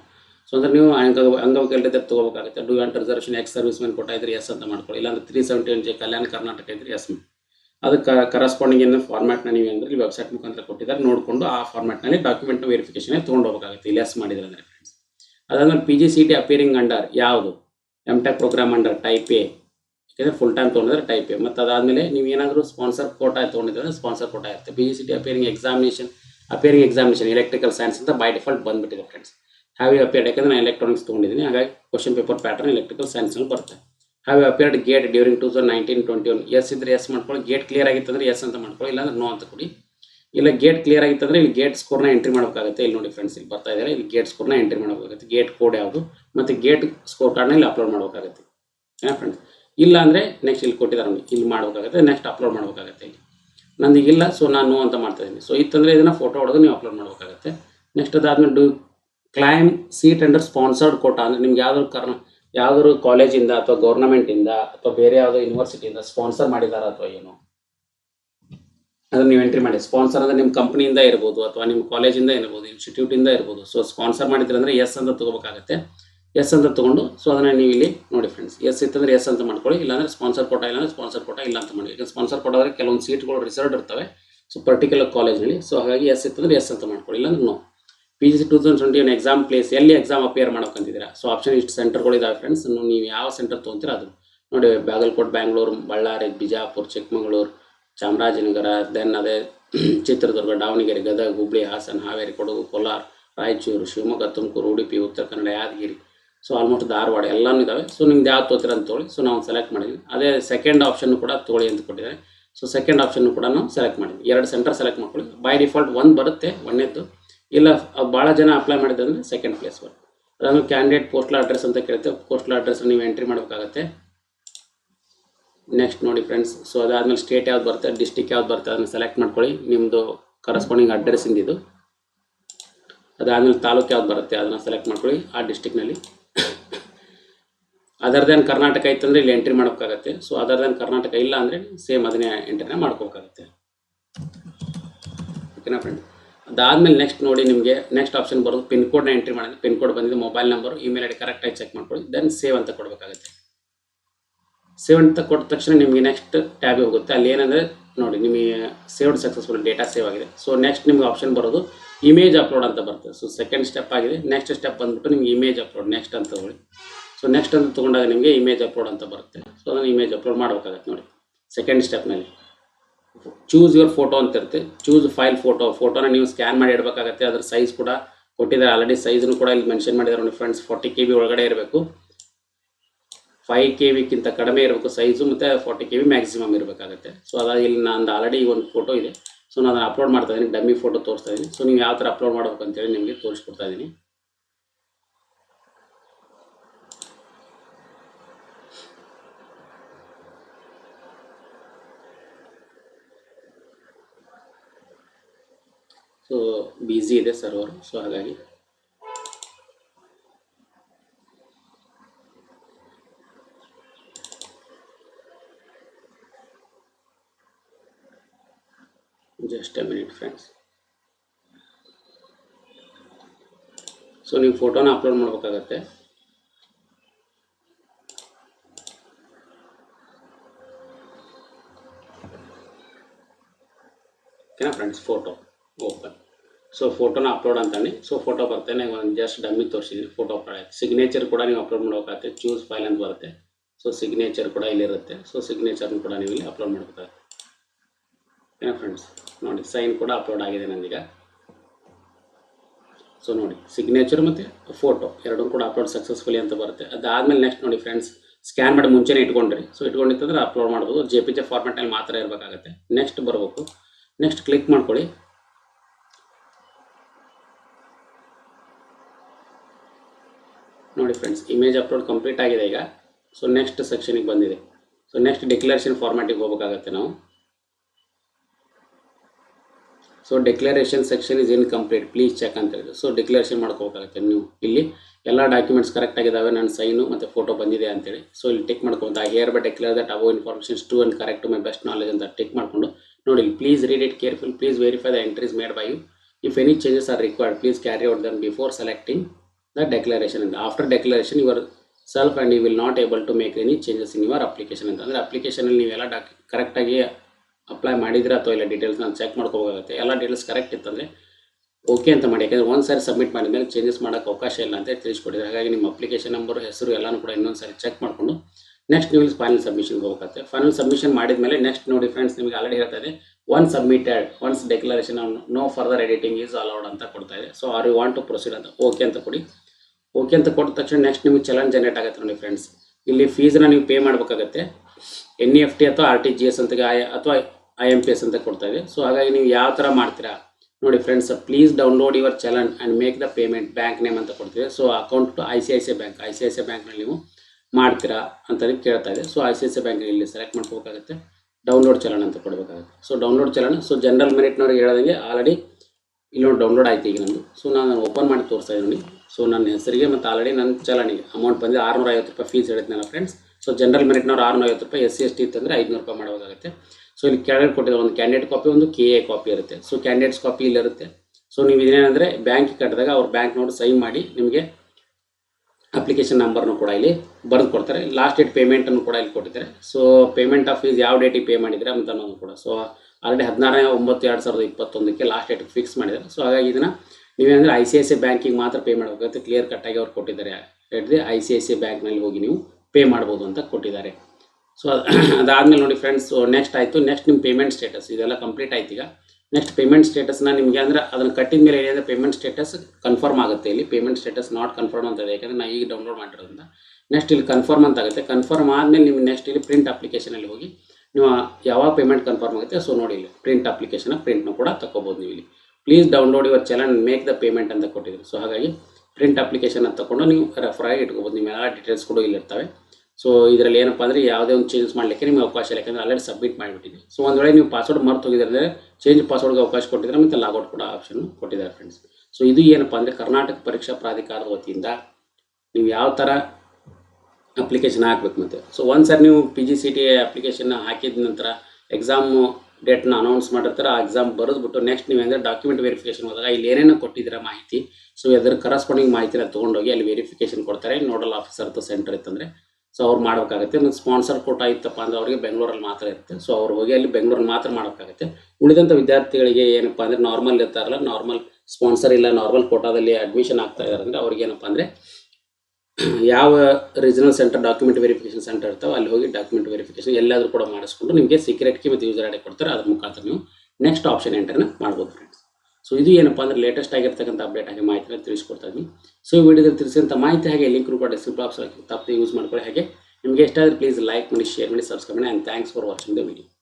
ಸೊ ಅಂದ್ರೆ ನೀವು ಅಂಗ ಅಂಗವಿಕಲಿತ ತೊಗೋಬೇಕಾಗುತ್ತೆ. ಡೂ ಅಂಟ್ ರಿಸರ್ವೇಷನ್ ಎಕ್ಸ್ ಸರ್ವಿಸ್ ಮೇನ್ ಕೊಟ್ಟ ಎಸ್ ಅಂತ ಮಾಡ್ಕೊಳ್ಳಿ. ಇಲ್ಲಾಂದ್ರೆ three seventy one J Kalyana Karnataka ಇದ್ರೆ ಎಸ್ ಅದಕ್ಕೆ ಕರಸ್ಪಾಂಡಿಂಗ್ ಏನು ಫಾರ್ಮ್ಯಾಟ್ನ ನೀವು ಅಂದರೆ ಇಲ್ಲಿ ವೆಬ್ಸೈಟ್ ಮುಖಾಂತರ ಕೊಟ್ಟಿದ್ದಾರೆ, ನೋಡಿಕೊಂಡು ಆ ಫಾರ್ಮ್ಯಾಟ್ನಲ್ಲಿ ಡಾಕ್ಯುಮೆಂಟ್ನ ವೆರಿಫಿಕೇಷನ್ ತೊಗೊಂಡು ಹೋಗಬೇಕಾಗುತ್ತೆ ಇಲ್ಲಿ ಎಸ್ ಮಾಡಿದ್ರೆ ಅಂದರೆ ಫ್ರೆಂಡ್ಸ್ ಅದಾದ್ಮೇಲೆ P G C T appearing under ಯಾವುದು? M tech program under type A ಯಾಕಂದರೆ ಫುಲ್ ಟೈಮ್ ತೊಗೊಂಡಿದ್ರೆ ಟೈಪ್ ಎ ಮತ್ತು ಅದಾದಮೇಲೆ ನೀವು ಏನಾದರೂ ಸ್ಪಾನ್ಸರ್ ಕೋಟಾ ತೊಗೊಂಡಿದ್ರೆ ಸ್ಪಾನ್ಸರ್ ಕೋಟಾ ಇರುತ್ತೆ. P G C T appearing examination appearing examination electrical science ಅಂತ ಬೈ ಡಿಫಾಲ್ಟ್ ಬಂದ್ಬಿಟ್ಟಿದೆ ಫ್ರೆಂಡ್ಸ್ ಹ್ಯಾವ್ ಯು ಅಪಿಯರ್ಡ್ ಯಾಕಂದ್ರೆ ನಾನು ಎಲೆಕ್ಟ್ರಾನಿಕ್ಸ್ ತೊಗೊಂಡಿದ್ದೀನಿ, ಹಾಗಾಗಿ ಕ್ವಶನ್ ಪೇಪರ್ ಪ್ಯಾಟರ್ನ್ ಎಲೆಕ್ಟ್ರಿಕಲ್ ಸೈನ್ಸ್ನಲ್ಲಿ ಬರುತ್ತೆ. Have appeared GATE during two thousand nineteen twenty one yes ಇದ್ರೆ yes ಮಾಡ್ಕೊಳ್ಳಿ. ಗೇಟ್ ಕ್ಲಿಯರ್ ಆಗಿತ್ತಂದ್ರೆ ಎಸ್ ಅಂತ ಮಾಡ್ಕೊಳ್ಳಿ. ಇಲ್ಲಾಂದ್ರೆ ನೋ ಅಂತ ಕೊಡಿ. ಇಲ್ಲ ಗೇಟ್ ಕ್ಲಿಯರ್ ಆಗಿತ್ತಂದ್ರೆ ಇಲ್ಲಿ ಗೇಟ್ ಸ್ಕೋರ್ನ ಎಂಟ್ರಿ ಮಾಡಬೇಕಾಗುತ್ತೆ. ಇಲ್ಲಿ ನೋಡಿ ಫ್ರೆಂಡ್ಸ್ ಇಲ್ಲಿ ಬರ್ತಾ ಇದ್ದಾರೆ. ಇಲ್ಲಿ ಗೇಟ್ ಸ್ಕೋರ್ನ ಎಂಟ್ರಿ ಮಾಡಬೇಕಾಗುತ್ತೆ. ಗೇಟ್ ಕೋಡ್ ಯಾವುದು? ಮತ್ತು ಗೇಟ್ ಸ್ಕೋರ್ ಕಾರ್ಡ್ನ ಇಲ್ಲಿ ಅಪ್ಲೋಡ್ ಮಾಡಬೇಕಾಗುತ್ತೆ. ಏನ ಫ್ರೆಂಡ್ಸ್ ಇಲ್ಲ ಅಂದರೆ ನೆಕ್ಸ್ಟ್ ಇಲ್ಲಿ ಕೊಟ್ಟಿದ್ದಾರೆ ನೋಡಿ. ಇಲ್ಲಿ ಮಾಡಬೇಕಾಗುತ್ತೆ. ನೆಕ್ಸ್ಟ್ ಅಪ್ಲೋಡ್ ಮಾಡಬೇಕಾಗುತ್ತೆ ಇಲ್ಲಿ. ನಂದು ಇಲ್ಲ ಸೊ ನಾನು ನೋ ಅಂತ ಮಾಡ್ತಾ ಇದ್ದೀನಿ. ಸೊ ಇತ್ತಂದರೆ ಇದನ್ನು ಫೋಟೋ ಹೊಡೆದು ನೀವು ಅಪ್ಲೋಡ್ ಮಾಡಬೇಕಾಗುತ್ತೆ. ನೆಕ್ಸ್ಟ್ ಅದಾದ್ಮೇಲೆ do claim seat under sponsored quota ಅಂದರೆ ನಿಮ್ಗೆ ಯಾವ್ದಾದ್ರು ಕರ್ನ ಯಾವ್ದಾದ್ರು ಕಾಲೇಜಿಂದ ಅಥವಾ ಗೌರ್ನಮೆಂಟಿಂದ ಅಥವಾ ಬೇರೆ ಯಾವುದೋ ಯೂನಿವರ್ಸಿಟಿಯಿಂದ ಸ್ಪಾನ್ಸರ್ ಮಾಡಿದಾರ ಅಥವಾ ಏನು? ಅದನ್ನ ನೀವು ಎಂಟ್ರಿ ಮಾಡಿ. ಸ್ಪಾನ್ಸರ್ ಅಂದ್ರೆ ನಿಮ್ಮ ಕಂಪ್ನಿಯಿಂದ ಇರ್ಬೋದು ಅಥವಾ ನಿಮ್ಮ ಕಾಲೇಜಿಂದ ಇರ್ಬೋದು ಇನ್ಸ್ಟಿಟ್ಯೂಟಿಂದ ಇರ್ಬೋದು. ಸೊ ಸ್ಪಾನ್ಸರ್ ಮಾಡಿದ್ರೆ ಅಂದ್ರೆ ಎಸ್ ಅಂತ ತಗೋಬೇಕಾಗತ್ತೆ. ಎಸ್ ಅಂತ ತಗೊಂಡು ಸೊ ಅದನ್ನ ನೀವು ಇಲ್ಲಿ ನೋಡಿ ಫ್ರೆಂಡ್ಸ್ ಎಸ್ ಇತ್ತಂದ್ರೆ ಎಸ್ ಅಂತ ಮಾಡ್ಕೊಳ್ಳಿ, ಇಲ್ಲಾಂದ್ರೆ ಸ್ಪಾನ್ಸರ್ ಕೋಟ ಇಲ್ಲ ಅಂದ್ರೆ ಸ್ಪಾನ್ಸರ್ ಕೋಟ ಇಲ್ಲ ಅಂತ ಮಾಡಿ ಈಗ ಸ್ಪಾನ್ಸರ್ ಕೋಟ ಆದರೆ ಕೆಲವೊಂದು ಸೀಟ್ಗಳು ರಿಸರ್ವ್ ಇರ್ತವೆ. ಸೊ ಪರ್ಟಿಕ್ಯುಲರ್ ಕಾಲೇಜ್ನಲ್ಲಿ ಸೊ ಹಾಗಾಗಿ ಎಸ್ ಇತ್ತಂದ್ರೆ ಎಸ್ ಅಂತ ಮಾಡ್ಕೊಳ್ಳಿ. ಇಲ್ಲಾಂದ್ರೆ no P G C two thousand twenty one exam place ಎಲ್ಲಿ ಎಕ್ಸಾಮ್ ಅಪಿಯರ್ ಮಾಡ್ಕೊಂತಿದ್ದೀರಾ ಸೊ ಆಪ್ಷನ್ ಇಷ್ಟು ಸೆಂಟರ್ಗಳಿದ್ದಾವೆ ಫ್ರೆಂಡ್ಸ್ ನೀವು ಯಾವ ಸೆಂಟರ್ ತೊಗೊಂತೀರಾ ಅದು? ನೋಡಿ ಬಾಗಲಕೋಟ್ ಬ್ಯಾಂಗ್ಳೂರು ಬಳ್ಳಾರಿ ಬಿಜಾಪುರ ಚಿಕ್ಕಮಗಳೂರು ಚಾಮರಾಜನಗರ ದೆನ್ ಅದೇ ಚಿತ್ರದುರ್ಗ, ದಾವಣಗೆರೆ, ಗದಗ, ಹುಬ್ಳಿ, ಹಾಸನ, ಹಾವೇರಿ, ಕೊಡಗು, ಕೋಲಾರ, ರಾಯಚೂರು, ಶಿವಮೊಗ್ಗ, ತುಮಕೂರು, ಉಡುಪಿ, ಉತ್ತರ ಕನ್ನಡ, ಯಾದಗಿರಿ. ಸೊ ಆಲ್ಮೋಸ್ಟ್ ಧಾರವಾಡ ಎಲ್ಲನೂ ಇದ್ದಾವೆ ಸೊ ನಿಮ್ದು ಯಾವ್ದು ತೊಗೊತೀರ ಅಂತ ತೊಗೊಳ್ಳಿ. ಸೊ ನಾವು ಸೆಲೆಕ್ಟ್ ಮಾಡಿದ್ವಿ. ಅದೇ ಸೆಕೆಂಡ್ ಆಪ್ಷನ್ ಕೂಡ ತೊಗೊಳ್ಳಿ ಅಂತ ಕೊಟ್ಟಿದ್ದಾರೆ. ಸೊ ಸೆಕೆಂಡ್ ಆಪ್ಷನ್ ಕೂಡ ನಾವು ಸೆಲೆಕ್ಟ್ ಮಾಡಿದ್ವಿ. ಎರಡು ಸೆಂಟರ್ ಸೆಲೆಕ್ಟ್ ಮಾಡ್ಕೊಳ್ಳಿ. ಬೈ ಡಿಫಾಲ್ಟ್ ಒಂದು ಬರುತ್ತೆ, ಒಂದೇದ್ದು. ಇಲ್ಲ ಭಾಳ ಜನ ಅಪ್ಲೈ ಮಾಡಿದ್ರೆ ಸೆಕೆಂಡ್ ಪ್ಲೇಸ್ ಬರುತ್ತೆ ಅದನ್ನು ಕ್ಯಾಂಡಿಡೇಟ್ ಪೋಸ್ಟಲ್ ಅಡ್ರೆಸ್ ಅಂತ ಕೇಳುತ್ತೆ ಪೋಸ್ಟಲ್ ಅಡ್ರೆಸ್ ನೀವು ಎಂಟ್ರಿ ಮಾಡಬೇಕಾಗತ್ತೆ. ನೆಕ್ಸ್ಟ್ ನೋಡಿ ಫ್ರೆಂಡ್ಸ್ ಸೊ ಅದಾದ್ಮೇಲೆ ಸ್ಟೇಟ್ ಯಾವ್ದು ಬರುತ್ತೆ ಡಿಸ್ಟಿಕ್ ಯಾವ್ದು ಬರುತ್ತೆ, ಅದನ್ನು ಸೆಲೆಕ್ಟ್ ಮಾಡ್ಕೊಳ್ಳಿ. ನಿಮ್ಮದು ಕರೆಸ್ಪಾಂಡಿಂಗ್ ಅಡ್ರೆಸ್ ಇದು ಅದಾದ್ಮೇಲೆ ತಾಲೂಕು ಯಾವ್ದು ಬರುತ್ತೆ, ಅದನ್ನು ಸೆಲೆಕ್ಟ್ ಮಾಡ್ಕೊಳ್ಳಿ ಆ ಡಿಸ್ಟಿಕ್ನಲ್ಲಿ ಅದರ್ ದೆನ್ ಕರ್ನಾಟಕ ಇತ್ತಂದರೆ ಇಲ್ಲಿ ಎಂಟ್ರಿ ಮಾಡೋಕ್ಕಾಗತ್ತೆ ಸೊ ಅದರ್ ಕರ್ನಾಟಕ ಇಲ್ಲ ಅಂದರೆ ಸೇಮ್ ಅದನ್ನೇ ಎಂಟ್ರಿನ ಮಾಡ್ಕೋಬೇಕಾಗತ್ತೆ. ಓಕೆನಾ ಫ್ರೆಂಡ್ ಅದಾದ್ಮೇಲೆ ನೆಕ್ಸ್ಟ್ ನೋಡಿ ನಿಮಗೆ ನೆಕ್ಸ್ಟ್ ಆಪ್ಷನ್ ಬರೋದು ಪಿನ್ ಕೋಡ್ನ ಎಂಟ್ರಿ ಮಾಡಿದ್ರೆ ಪಿನ್ ಕೋಡ್ ಬಂದಿದೆ mobile number email I D ಕರೆಕ್ಟಾಗಿ ಚೆಕ್ ಮಾಡ್ಕೊಳ್ಳಿ ದೆನ್ ಸೇವ್ ಅಂತ ಕೊಡಬೇಕಾಗುತ್ತೆ. ಸೇವ್ ಅಂತ ಕೊಟ್ಟ ತಕ್ಷಣ ನಿಮಗೆ ನೆಕ್ಸ್ಟ್ ಟ್ಯಾಬ್ ಹೋಗುತ್ತೆ. ಅಲ್ಲಿ ಏನಂದರೆ ನೋಡಿ ನಿಮಗೆ ಸೇವ್ಡ್ ಸಕ್ಸಸ್ಫುಲ್ ಡೇಟಾ ಸೇವ್ ಆಗಿದೆ. ಸೊ ನೆಕ್ಸ್ಟ್ ನಿಮ್ಗೆ ಆಪ್ಷನ್ ಬರೋದು ಇಮೇಜ್ ಅಪ್ಲೋಡ್ ಅಂತ ಬರ್ತದೆ. ಸೊ ಸೆಕೆಂಡ್ ಸ್ಟೆಪ್ ಆಗಿದೆ. ನೆಕ್ಸ್ಟ್ ಸ್ಟೆಪ್ ಬಂದ್ಬಿಟ್ಟು ನಿಮ್ಗೆ ಇಮೇಜ್ ಅಪ್ಲೋಡ್ ನೆಕ್ಸ್ಟ್ ಅಂತ ತಗೊಳ್ಳಿ. ಸೊ ನೆಕ್ಸ್ಟ್ ಅಂತ ತೊಗೊಂಡಾಗ ನಿಮಗೆ ಇಮೇಜ್ ಅಪ್ಲೋಡ್ ಅಂತ ಬರುತ್ತೆ. ಸೊ ಅದನ್ನು ಇಮೇಜ್ ಅಪ್ಲೋಡ್ ಮಾಡಬೇಕಾಗತ್ತೆ ನೋಡಿ. ಸೆಕೆಂಡ್ ಸ್ಟೆಪ್ನಲ್ಲಿ ಚೂಸ್ ಯುವರ್ ಫೋಟೋ ಅಂತ ಇರುತ್ತೆ ಚೂಸ್ ಫೈಲ್ ಫೋಟೋ ಫೋಟೋನ ನೀವು ಸ್ಕ್ಯಾನ್ ಮಾಡಿ ಇಡಬೇಕಾಗತ್ತೆ. ಅದ್ರ ಸೈಜ್ ಕೂಡ ಕೊಟ್ಟಿದ್ದಾರೆ. ಆಲ್ರೆಡಿ ಸೈಜ್ನು ಕೂಡ ಇಲ್ಲಿ ಮೆನ್ಷನ್ ಮಾಡಿದ್ದಾರೆ ನೋಡಿ ಫ್ರೆಂಡ್ಸ್ ಫಾರ್ಟಿ ಕೆ ಬಿ ಒಳಗಡೆ ಇರಬೇಕು. ಫೈವ್ ಕೆ ವಿಕ್ಕಿಂತ ಕಡಿಮೆ ಇರಬೇಕು ಸೈಜು ಮತ್ತು ಫಾರ್ಟಿ ಕೆ ವಿ ಮ್ಯಾಕ್ಸಿಮಮ್ ಇರಬೇಕಾಗುತ್ತೆ. ಸೊ ಅದಾದ ಇಲ್ಲಿ ನಾನು ಆಲ್ರೆಡಿ ಒಂದು ಫೋಟೋ ಇದೆ. ಸೊ ನಾನು ಅಪ್ಲೋಡ್ ಮಾಡ್ತಾ ಇದ್ದೀನಿ ಡಮ್ಮಿ ಫೋಟೋ ತೋರಿಸ್ತಾ ಇದ್ದೀನಿ ಸೊ ನೀವು ಯಾವ ಥರ ಅಪ್ಲೋಡ್ ಮಾಡಬೇಕು ಅಂತೇಳಿ ನಿಮಗೆ ತೋರಿಸ್ಕೊಡ್ತಾ ಇದ್ದೀನಿ ಸೊ ಬ್ಯುಸಿ ಇದೆ ಸರ್ವರ್ ಸೊ ಹಾಗಾಗಿ just a minute friends so ನೀವು ಫೋಟೋನ ಅಪ್ಲೋಡ್ ಮಾಡಬೇಕಾಗತ್ತೆ ಓಕೆನಾ ಫ್ರೆಂಡ್ಸ್ ಫೋಟೋ ಓಪನ್ ಸೊ ಫೋಟೋನ ಅಪ್ಲೋಡ್ ಅಂತಾನೆ. ಸೊ ಫೋಟೋ ಬರ್ತಾನೆ. ಒಂದು ಜಸ್ಟ್ ಡಮ್ಮಿ ತೋರಿಸಿದ್ದೀನಿ ಫೋಟೋ ಸಿಗ್ನೇಚರ್ ಕೂಡ ನೀವು ಅಪ್ಲೋಡ್ ಮಾಡಬೇಕಾಗುತ್ತೆ. ಚೂಸ್ ಫೈಲ್ ಅಂತ ಬರುತ್ತೆ. ಸೊ ಸಿಗ್ನೇಚರ್ ಕೂಡ ಇಲ್ಲಿರುತ್ತೆ. ಸೊ ಸಿಗ್ನೇಚರ್ನ ಕೂಡ ನೀವು ಇಲ್ಲಿ ಅಪ್ಲೋಡ್ ಮಾಡ್ಬೇಕಾಗುತ್ತೆ. ಏನೋ ಫ್ರೆಂಡ್ಸ್ ನೋಡಿ ಸೈನ್ ಕೂಡ ಅಪ್ಲೋಡ್ ಆಗಿದೆ ನನಗೀಗ ಸೊ ನೋಡಿ ಸಿಗ್ನೇಚರ್ ಮತ್ತು ಫೋಟೋ ಎರಡೂ ಕೂಡ ಅಪ್ಲೋಡ್ ಸಕ್ಸಸ್ಫುಲಿ ಅಂತ ಬರುತ್ತೆ. ಅದಾದಮೇಲೆ ನೆಕ್ಸ್ಟ್ ನೋಡಿ ಫ್ರೆಂಡ್ಸ್ ಸ್ಕ್ಯಾನ್ ಮಾಡಿ ಮುಂಚೆನೇ ಇಟ್ಕೊಂಡ್ರಿ. ಸೊ ಇಟ್ಕೊಂಡಿತ್ತಂದ್ರೆ ಅಪ್ಲೋಡ್ ಮಾಡ್ಬೋದು. ಜೆ ಪಿ ಜೆ ಫಾರ್ಮೆಟಲ್ಲಿ ಮಾತ್ರ ಇರಬೇಕಾಗತ್ತೆ. ನೆಕ್ಸ್ಟ್ ಬರಬೇಕು. ನೆಕ್ಸ್ಟ್ ಕ್ಲಿಕ್ ಮಾಡ್ಕೊಳ್ಳಿ. ನೋಡಿ ಫ್ರೆಂಡ್ಸ್ ಇಮೇಜ್ ಅಪ್ಲೋಡ್ ಕಂಪ್ಲೀಟ್ ಆಗಿದೆ ಈಗ. ಸೊ ನೆಕ್ಸ್ಟ್ ಸೆಕ್ಷನಿಗೆ ಬಂದಿದೆ. ಸೊ ನೆಕ್ಸ್ಟ್ ಡಿಕ್ಲರೇಷನ್ ಫಾರ್ಮ್ಯಾಟಿಗೆ ಹೋಗಬೇಕಾಗತ್ತೆ ನಾವು. So declaration section is incomplete please check ಅಂತ ಹೇಳಿದ್ರು. ಸೊ ಡಿಕ್ಲರೇಷನ್ ಮಾಡ್ಕೋಬೇಕಾಗುತ್ತೆ ನೀವು. ಇಲ್ಲಿ ಎಲ್ಲ ಡಾಕ್ಯುಮೆಂಟ್ಸ್ ಕರೆಕ್ಟ್ ಆಗಿದ್ದಾವೆ. ನನ್ನ ಸೈನು ಮತ್ತು ಫೋಟೋ ಬಂದಿದೆ ಅಂತೇಳಿ. ಸೊ ಇಲ್ಲಿ ಟಿಕ್ ಮಾಡ್ಕೊಂತ hereby declare that above information true and correct to my best knowledge ಅಂತ ಟಿಕ್ ಮಾಡಿಕೊಂಡು ನೋಡಿ please read it careful please verify the entries made by you if any changes are required please carry out then before selecting the declaration ಅಂತ after declaration yourself and you will not able to make any changes in your application ಅಂತ ಅಂದರೆ ಅಪ್ಲಿಕೇಶನಲ್ಲಿ ನೀವೆಲ್ಲ dock ಕರೆಕ್ಟಾಗಿ apply ಮಾಡಿದ್ರೆ ಅಥವಾ ಇಲ್ಲ details ನಾನು ಚೆಕ್ ಮಾಡ್ಕೋಬೇಕಾಗುತ್ತೆ. ಎಲ್ಲ ಡೀಟೇಲ್ಸ್ ಕರೆಕ್ಟ್ ಇತ್ತಂದರೆ ಓಕೆ ಅಂತ ಮಾಡಿ. ಯಾಕಂದರೆ ಒಂದು ಸಾರಿ ಸಬ್ಮಿಟ್ ಮಾಡಿದ್ಮೇಲೆ ಚೇಂಜಸ್ ಮಾಡೋಕ್ಕೆ ಅವಕಾಶ ಇಲ್ಲ ಅಂತ ತಿಳಿಸ್ಕೊಟ್ಟಿದ್ದಾರೆ. ಹಾಗಾಗಿ ನಿಮ್ಮ ಅಪ್ಲಿಕೇಶನ್ ನಂಬರ್ ಹೆಸರು ಎಲ್ಲನೂ ಕೂಡ ಇನ್ನೊಂದು ಸಾರಿ ಚೆಕ್ ಮಾಡಿಕೊಂಡು ನೆಕ್ಸ್ಟ್ ನೀವು ಫೈನಲ್ ಸಬ್ಮಿಷನ್ಗೆ ಹೋಗುತ್ತೆ ಫೈನಲ್ ಸಬ್ಮಿಷನ್ ಮಾಡಿದ ಮೇಲೆ ನೆಕ್ಸ್ಟ್ ನೋಡಿ ಫ್ರೆಂಡ್ಸ್ ನಿಮಗೆ ಆಲ್ರೆಡಿ ಹೇಳ್ತಾ ಇದೆ on submitted once declaration no further editing is allowed ಅಂತ ಕೊಡ್ತಾ ಇದೆ so are you want to proceed ಅಂತ ಓಕೆ ಅಂತ ಕೊಡಿ. ಓಕೆ ಅಂತ ಕೊಟ್ಟ ತಕ್ಷಣ ನೆಕ್ಸ್ಟ್ ನಿಮ್ಗೆ ಚಲನ್ ಜನರೇಟ್ ಆಗುತ್ತೆ ನೋಡಿ ಫ್ರೆಂಡ್ಸ್ ಇಲ್ಲಿ ಫೀಸ್ನ ನೀವು ಪೇ ಮಾಡಬೇಕಾಗತ್ತೆ. ಎನ್ ಇ ಎಫ್ ಟಿ ಅಥವಾ ಆರ್ ಟಿ ಜಿ ಎಸ್ ಅಂತ ಅಥವಾ ಐ ಎಂ ಪಿ ಎಸ್ ಅಂತ ಕೊಡ್ತಾ ಇದೆ ಸೊ ಹಾಗಾಗಿ ನೀವು ಯಾವ ಥರ ಮಾಡ್ತೀರಾ? ನೋಡಿ friends please download your challan and make the payment bank name ಅಂತ ಕೊಡ್ತೀವಿ. So account to I C I C I bank I C I C I ಬ್ಯಾಂಕ್ನಲ್ಲಿ ನೀವು ಮಾಡ್ತೀರಾ ಅಂತ ಕೇಳ್ತಾ ಇದೆ so I C I C I bank ಇಲ್ಲಿ select ಮಾಡ್ಕೋಬೇಕಾಗುತ್ತೆ. ಡೌನ್ಲೋಡ್ ಚಲನ್ ಅಂತ ಕೊಡಬೇಕಾಗುತ್ತೆ. So download challan so general ಮೆರಿಟ್ನವ್ರಿಗೆ ಹೇಳೋದಂಗೆ ಆಲ್ರೆಡಿ ಇಲ್ಲೊಂದು ಡೌನ್ಲೋಡ್ ಆಯ್ತು ಈಗ ನಂದು ಸೊ ನಾನು ಓಪನ್ ಮಾಡಿ ತೋರಿಸ್ತಾ ಇದ್ದೀನಿ ಸೊ ನನ್ನ ಹೆಸರಿಗೆ ಮತ್ತು ಆಲ್ರೆಡಿ ನನ್ನ ಚಲನಿಗೆ ಅಮೌಂಟ್ ಬಂದರೆ ಆರುನೂರ ಐವತ್ತು ರೂಪಾಯಿ ಫೀಸ್ ಹೇಳಿದ್ನಲ್ಲ ಫ್ರೆಂಡ್ಸ್ ಸೊ ಜನರಲ್ ಮೆರಿಟ್ನವ್ರು ಆರುನೂರ ಐವತ್ತು ರೂಪಾಯಿ ಎಸ್ ಸಿ ಎಸ್ ಟಿ ಇತ್ತಂದರೆ ಐದುನೂರು ರೂಪಾಯಿ ಮಾಡೋದಾಗುತ್ತೆ ಸೊ ಇಲ್ಲಿ ಕೆಳಗೆ ಕೊಟ್ಟಿದ್ದಾರೆ ಒಂದು ಕ್ಯಾಂಡಿಡೇಟ್ ಕಾಪಿ ಒಂದು ಕೆ ಎ ಕಾಪಿ ಇರುತ್ತೆ. ಸೊ ಕ್ಯಾಂಡಿಡೇಟ್ಸ್ ಕಾಪಿ ಇಲ್ಲಿರುತ್ತೆ ಸೊ ನೀವು ಇದೇನಂದರೆ ಬ್ಯಾಂಕ್ ಕಟ್ಟಿದಾಗ ಅವ್ರು ಬ್ಯಾಂಕ್ ನೋಡಿ ಸೈನ್ ಮಾಡಿ ನಿಮಗೆ ಅಪ್ಲಿಕೇಶನ್ ನಂಬರ್ನು ಕೂಡ ಇಲ್ಲಿ ಬರೆದು ಕೊಡ್ತಾರೆ. ಲಾಸ್ಟ್ ಡೇಟ್ ಪೇಮೆಂಟನ್ನು ಕೂಡ ಇಲ್ಲಿ ಕೊಟ್ಟಿದ್ದಾರೆ. ಸೊ ಪೇಮೆಂಟ್ ಆಫ್ ಫೀಸ್ ಯಾವ ಡೇಟಿಗೆ ಪೇ ಮಾಡಿದರೆ ಅಂತ ಅನ್ನೋದು ಕೂಡ. ಸೊ ಆಲ್ರೆಡಿ ಹದಿನಾರನೇ ಒಂಬತ್ತು ಎರಡು ಸಾವಿರದ ಇಪ್ಪತ್ತೊಂದಕ್ಕೆ ಲಾಸ್ಟ್ ಡೇಟ್ ಫಿಕ್ಸ್ ಮಾಡಿದ್ದಾರೆ. ಸೊ ಹಾಗಾಗಿ ಇದನ್ನು ನೀವೇಂದರೆ ಐ ಸಿ ಐ ಸಿ ಬ್ಯಾಂಕಿಗೆ ಮಾತ್ರ ಪೇ ಮಾಡಬೇಕಾಗುತ್ತೆ ಕ್ಲಿಯರ್ ಕಟ್ಟಾಗಿ ಅವ್ರು ಕೊಟ್ಟಿದ್ದಾರೆ. ಹೇಳಿದ್ರೆ ಐ ಸಿ ಐ ಸಿ ಬ್ಯಾಂಕ್ನಲ್ಲಿ ಹೋಗಿ ನೀವು ಪೇ ಮಾಡ್ಬೋದು ಅಂತ ಕೊಟ್ಟಿದ್ದಾರೆ. ಸೊ ಅದಾದಮೇಲೆ ನೋಡಿ ಫ್ರೆಂಡ್ಸ್ ನೆಕ್ಸ್ಟ್ ಆಯಿತು. ನೆಕ್ಸ್ಟ್ ನಿಮ್ಮ ಪೇಮೆಂಟ್ ಸ್ಟೇಟಸ್ ಇದೆಲ್ಲ ಕಂಪ್ಲೀಟ್ ಆಯ್ತು ಈಗ. ನೆಕ್ಸ್ಟ್ ಪೇಮೆಂಟ್ ಸ್ಟೇಟಸ್ನ ನಿಮಗೆ ಅಂದರೆ ಅದನ್ನು ಕಟ್ಟಿದ ಮೇಲೆ ಏನಿದೆ ಪೇಮೆಂಟ್ ಸ್ಟೇಟಸ್ ಕನ್ಫರ್ಮ್ ಆಗುತ್ತೆ ಇಲ್ಲಿ. ಪೇಮೆಂಟ್ ಸ್ಟೇಟಸ್ ನಾಟ್ ಕನ್ಫರ್ಮ್ ಅಂತ ಇದೆ. ಯಾಕಂದರೆ ನಾನು ಈಗ ಡೌನ್ಲೋಡ್ ಮಾಡಿರೋದ್ರಿಂದ. ನೆಕ್ಸ್ಟ್ ಇಲ್ಲಿ ಕನ್ಫರ್ಮ್ ಅಂತ ಆಗುತ್ತೆ. ಕನ್ಫರ್ಮ್ ಆದಮೇಲೆ ನಿಮ್ಗೆ ನೆಕ್ಸ್ಟ್ ಇಲ್ಲಿ ಪ್ರಿಂಟ್ ಅಪ್ಲಿಕೇಶನಲ್ಲಿ ಹೋಗಿ ನೀವು ಯಾವಾಗ ಪೇಮೆಂಟ್ ಕನ್ಫರ್ಮ್ ಆಗುತ್ತೆ ಸೊ ನೋಡಿ ಇಲ್ಲಿ ಪ್ರಿಂಟ್ ಅಪ್ಲಿಕೇಶನ್ ಪ್ರಿಂಟ್ನ ಕೂಡ ತಗೋಬೋದು ನೀವು ಇಲ್ಲಿ. Please download your challan make the payment ಅಂತ ಕೊಟ್ಟಿದ್ರು. ಸೊ ಹಾಗಾಗಿ ಪ್ರಿಂಟ್ ಅಪ್ಲಿಕೇಶನ್ ಅಂತ ತಗೊಂಡು ನೀವು ರೆಫರ್ ಆಗಿ ಇಟ್ಕೋಬೋದು. ನಿಮ್ಮೆಲ್ಲ ಡೀಟೇಲ್ಸ್ ಕೂಡ ಇಲ್ಲಿರ್ತವೆ ಸೊ ಇದರಲ್ಲಿ ಏನಪ್ಪ ಅಂದರೆ ಯಾವುದೇ ಒಂದು ಚೇಂಜ್ ಮಾಡಲಿಕ್ಕೆ ನಿಮಗೆ ಅವಕಾಶ ಇಲ್ಲ. ಯಾಕಂದರೆ ಆಲ್ರೆಡಿ ಸಬ್ಮಿಟ್ ಮಾಡಿಬಿಟ್ಟಿದೆ ಸೊ ಒಂದು ವೇಳೆ ನೀವು ಪಾಸ್ವರ್ಡ್ ಮರ್ತು ಹೋಗಿದ್ರೆ ಚೇಂಜ್ ಪಾಸ್ವರ್ಡ್ಗೆ ಅವಕಾಶ ಕೊಟ್ಟಿದ್ದಾರೆ ಮತ್ತು ಲಾಗೌಟ್ ಕೂಡ ಆಪ್ಷನ್ ಕೊಟ್ಟಿದ್ದಾರೆ ಫ್ರೆಂಡ್ಸ್ ಸೊ ಇದು ಏನಪ್ಪ ಅಂದರೆ ಕರ್ನಾಟಕ ಪರೀಕ್ಷಾ ಪ್ರಾಧಿಕಾರದ ವತಿಯಿಂದ ನೀವು ಯಾವ ಥರ ಅಪ್ಲಿಕೇಶನ್ ಹಾಕ್ಬೇಕು ಮತ್ತೆ. ಸೊ ಒಂದು ಸರಿ ನೀವು P G C T application ಹಾಕಿದ ನಂತರ ಎಕ್ಸಾಮು ಡೇಟ್ನ ಅನೌನ್ಸ್ ಮಾಡಿರ್ತಾರೆ, ಆ ಎಕ್ಸಾಮ್ ಬರೆದ್ಬಿಟ್ಟು ನೆಕ್ಸ್ಟ್ ನೀವು ಅಂದರೆ ಡಾಕ್ಯುಮೆಂಟ್ ವೆರಿಫಿಕೇಶನ್ ಹೋದಾಗ ಇಲ್ಲಿ ಏನೇನೋ ಕೊಟ್ಟಿದ್ದೀರಾ ಮಾಹಿತಿ. ಸೊ ಅದರ ಕರಸ್ಪಾಂಡಿಂಗ್ ಮಾಹಿತಿನ ತೊಗೊಂಡೋಗಿ ಅಲ್ಲಿ ವೆರಿಫಿಕೇಶನ್ ಕೊಡ್ತಾರೆ. ನೋಡಲ್ ಆಫೀಸರ್ ಅಥವಾ ಸೆಂಟರ್ ಇತ್ತಂದರೆ. ಸೊ ಅವ್ರು ಮಾಡಬೇಕಾಗುತ್ತೆ. ಒಂದು ಸ್ಪಾನ್ಸರ್ ಕೋಟಾ ಇತ್ತಪ್ಪ ಅಂದರೆ ಅವರಿಗೆ ಬೆಂಗಳೂರಲ್ಲಿ ಮಾತ್ರ ಇರುತ್ತೆ. ಸೊ ಅವ್ರು ಹೋಗಿ ಅಲ್ಲಿ ಬೆಂಗಳೂರಲ್ಲಿ ಮಾತ್ರ ಮಾಡೋಕ್ಕಾಗುತ್ತೆ ಉಳಿದಂಥ ವಿದ್ಯಾರ್ಥಿಗಳಿಗೆ ಏನಪ್ಪ ಅಂದರೆ ನಾರ್ಮಲ್ ಇರ್ತಾರಲ್ಲ ನಾರ್ಮಲ್ ಸ್ಪಾನ್ಸರ್ ಇಲ್ಲ ನಾರ್ಮಲ್ ಕೋಟಾದಲ್ಲಿ ಅಡ್ಮಿಷನ್ ಆಗ್ತಾ ಇದ್ದಾರೆ ಅಂದರೆ ಅವ್ರಿಗೆ ಏನಪ್ಪ ಅಂದರೆ ಯಾವ regional centre document verification centre ಇರ್ತಾವೆ ಅಲ್ಲಿ ಹೋಗಿ ಡಾಕ್ಯುಮೆಂಟ್ ವೆರಿಫಿಕೇಶನ್ ಎಲ್ಲಾದರೂ ಕೂಡ ಮಾಡಿಸ್ಕೊಂಡು ನಿಮಗೆ ಸೀಕ್ರೆಟ್ ಕೀ ಮತ್ತು ಯೂಸರ್ ಐಡಿ ಕೊಡ್ತಾರೆ. ಅದ್ರ ಮುಖಾಂತರ ನೀವು ನೆಕ್ಸ್ಟ್ ಆಪ್ಷನ್ ಎಂಟರ್ನ ಮಾಡ್ಬೋದು ಫ್ರೆಂಡ್ಸ್ ಸೊ ಇದು ಏನಪ್ಪ ಅಂದರೆ ಲೇಟೆಸ್ಟ್ ಆಗಿರ್ತಕ್ಕಂಥ ಅಪ್ಡೇಟ್ ಆಗಿ ಮಾಹಿತಿನ ತಿಳಿಸ್ಕೊಡ್ತಾ ಇದ್ದೀನಿ. ಸೊ ಈ ವಿಡಿಯೋದಲ್ಲಿ ತಿಳಿಸಿದಂಥ ಮಾಹಿತಿ ಹಾಗೆ ಲಿಂಕ್ ಕೂಡ ಡಿಸ್ಕ್ರಿಪ್ ಬಾಕ್ಸ್ ತಪ್ಪದೆ ಯೂಸ್ ಮಾಡ್ಕೊಳ್ಳಿ. ಹಾಗೆ ನಿಮಗೆ ಎಷ್ಟಾದರೂ ಪ್ಲೀಸ್ ಲೈಕ್ ಮಾಡಿ ಶೇರ್ ಮಾಡಿ ಸಬ್ಸ್ಕ್ರೈಬ್ ಮಾಡಿ and thanks for watching the video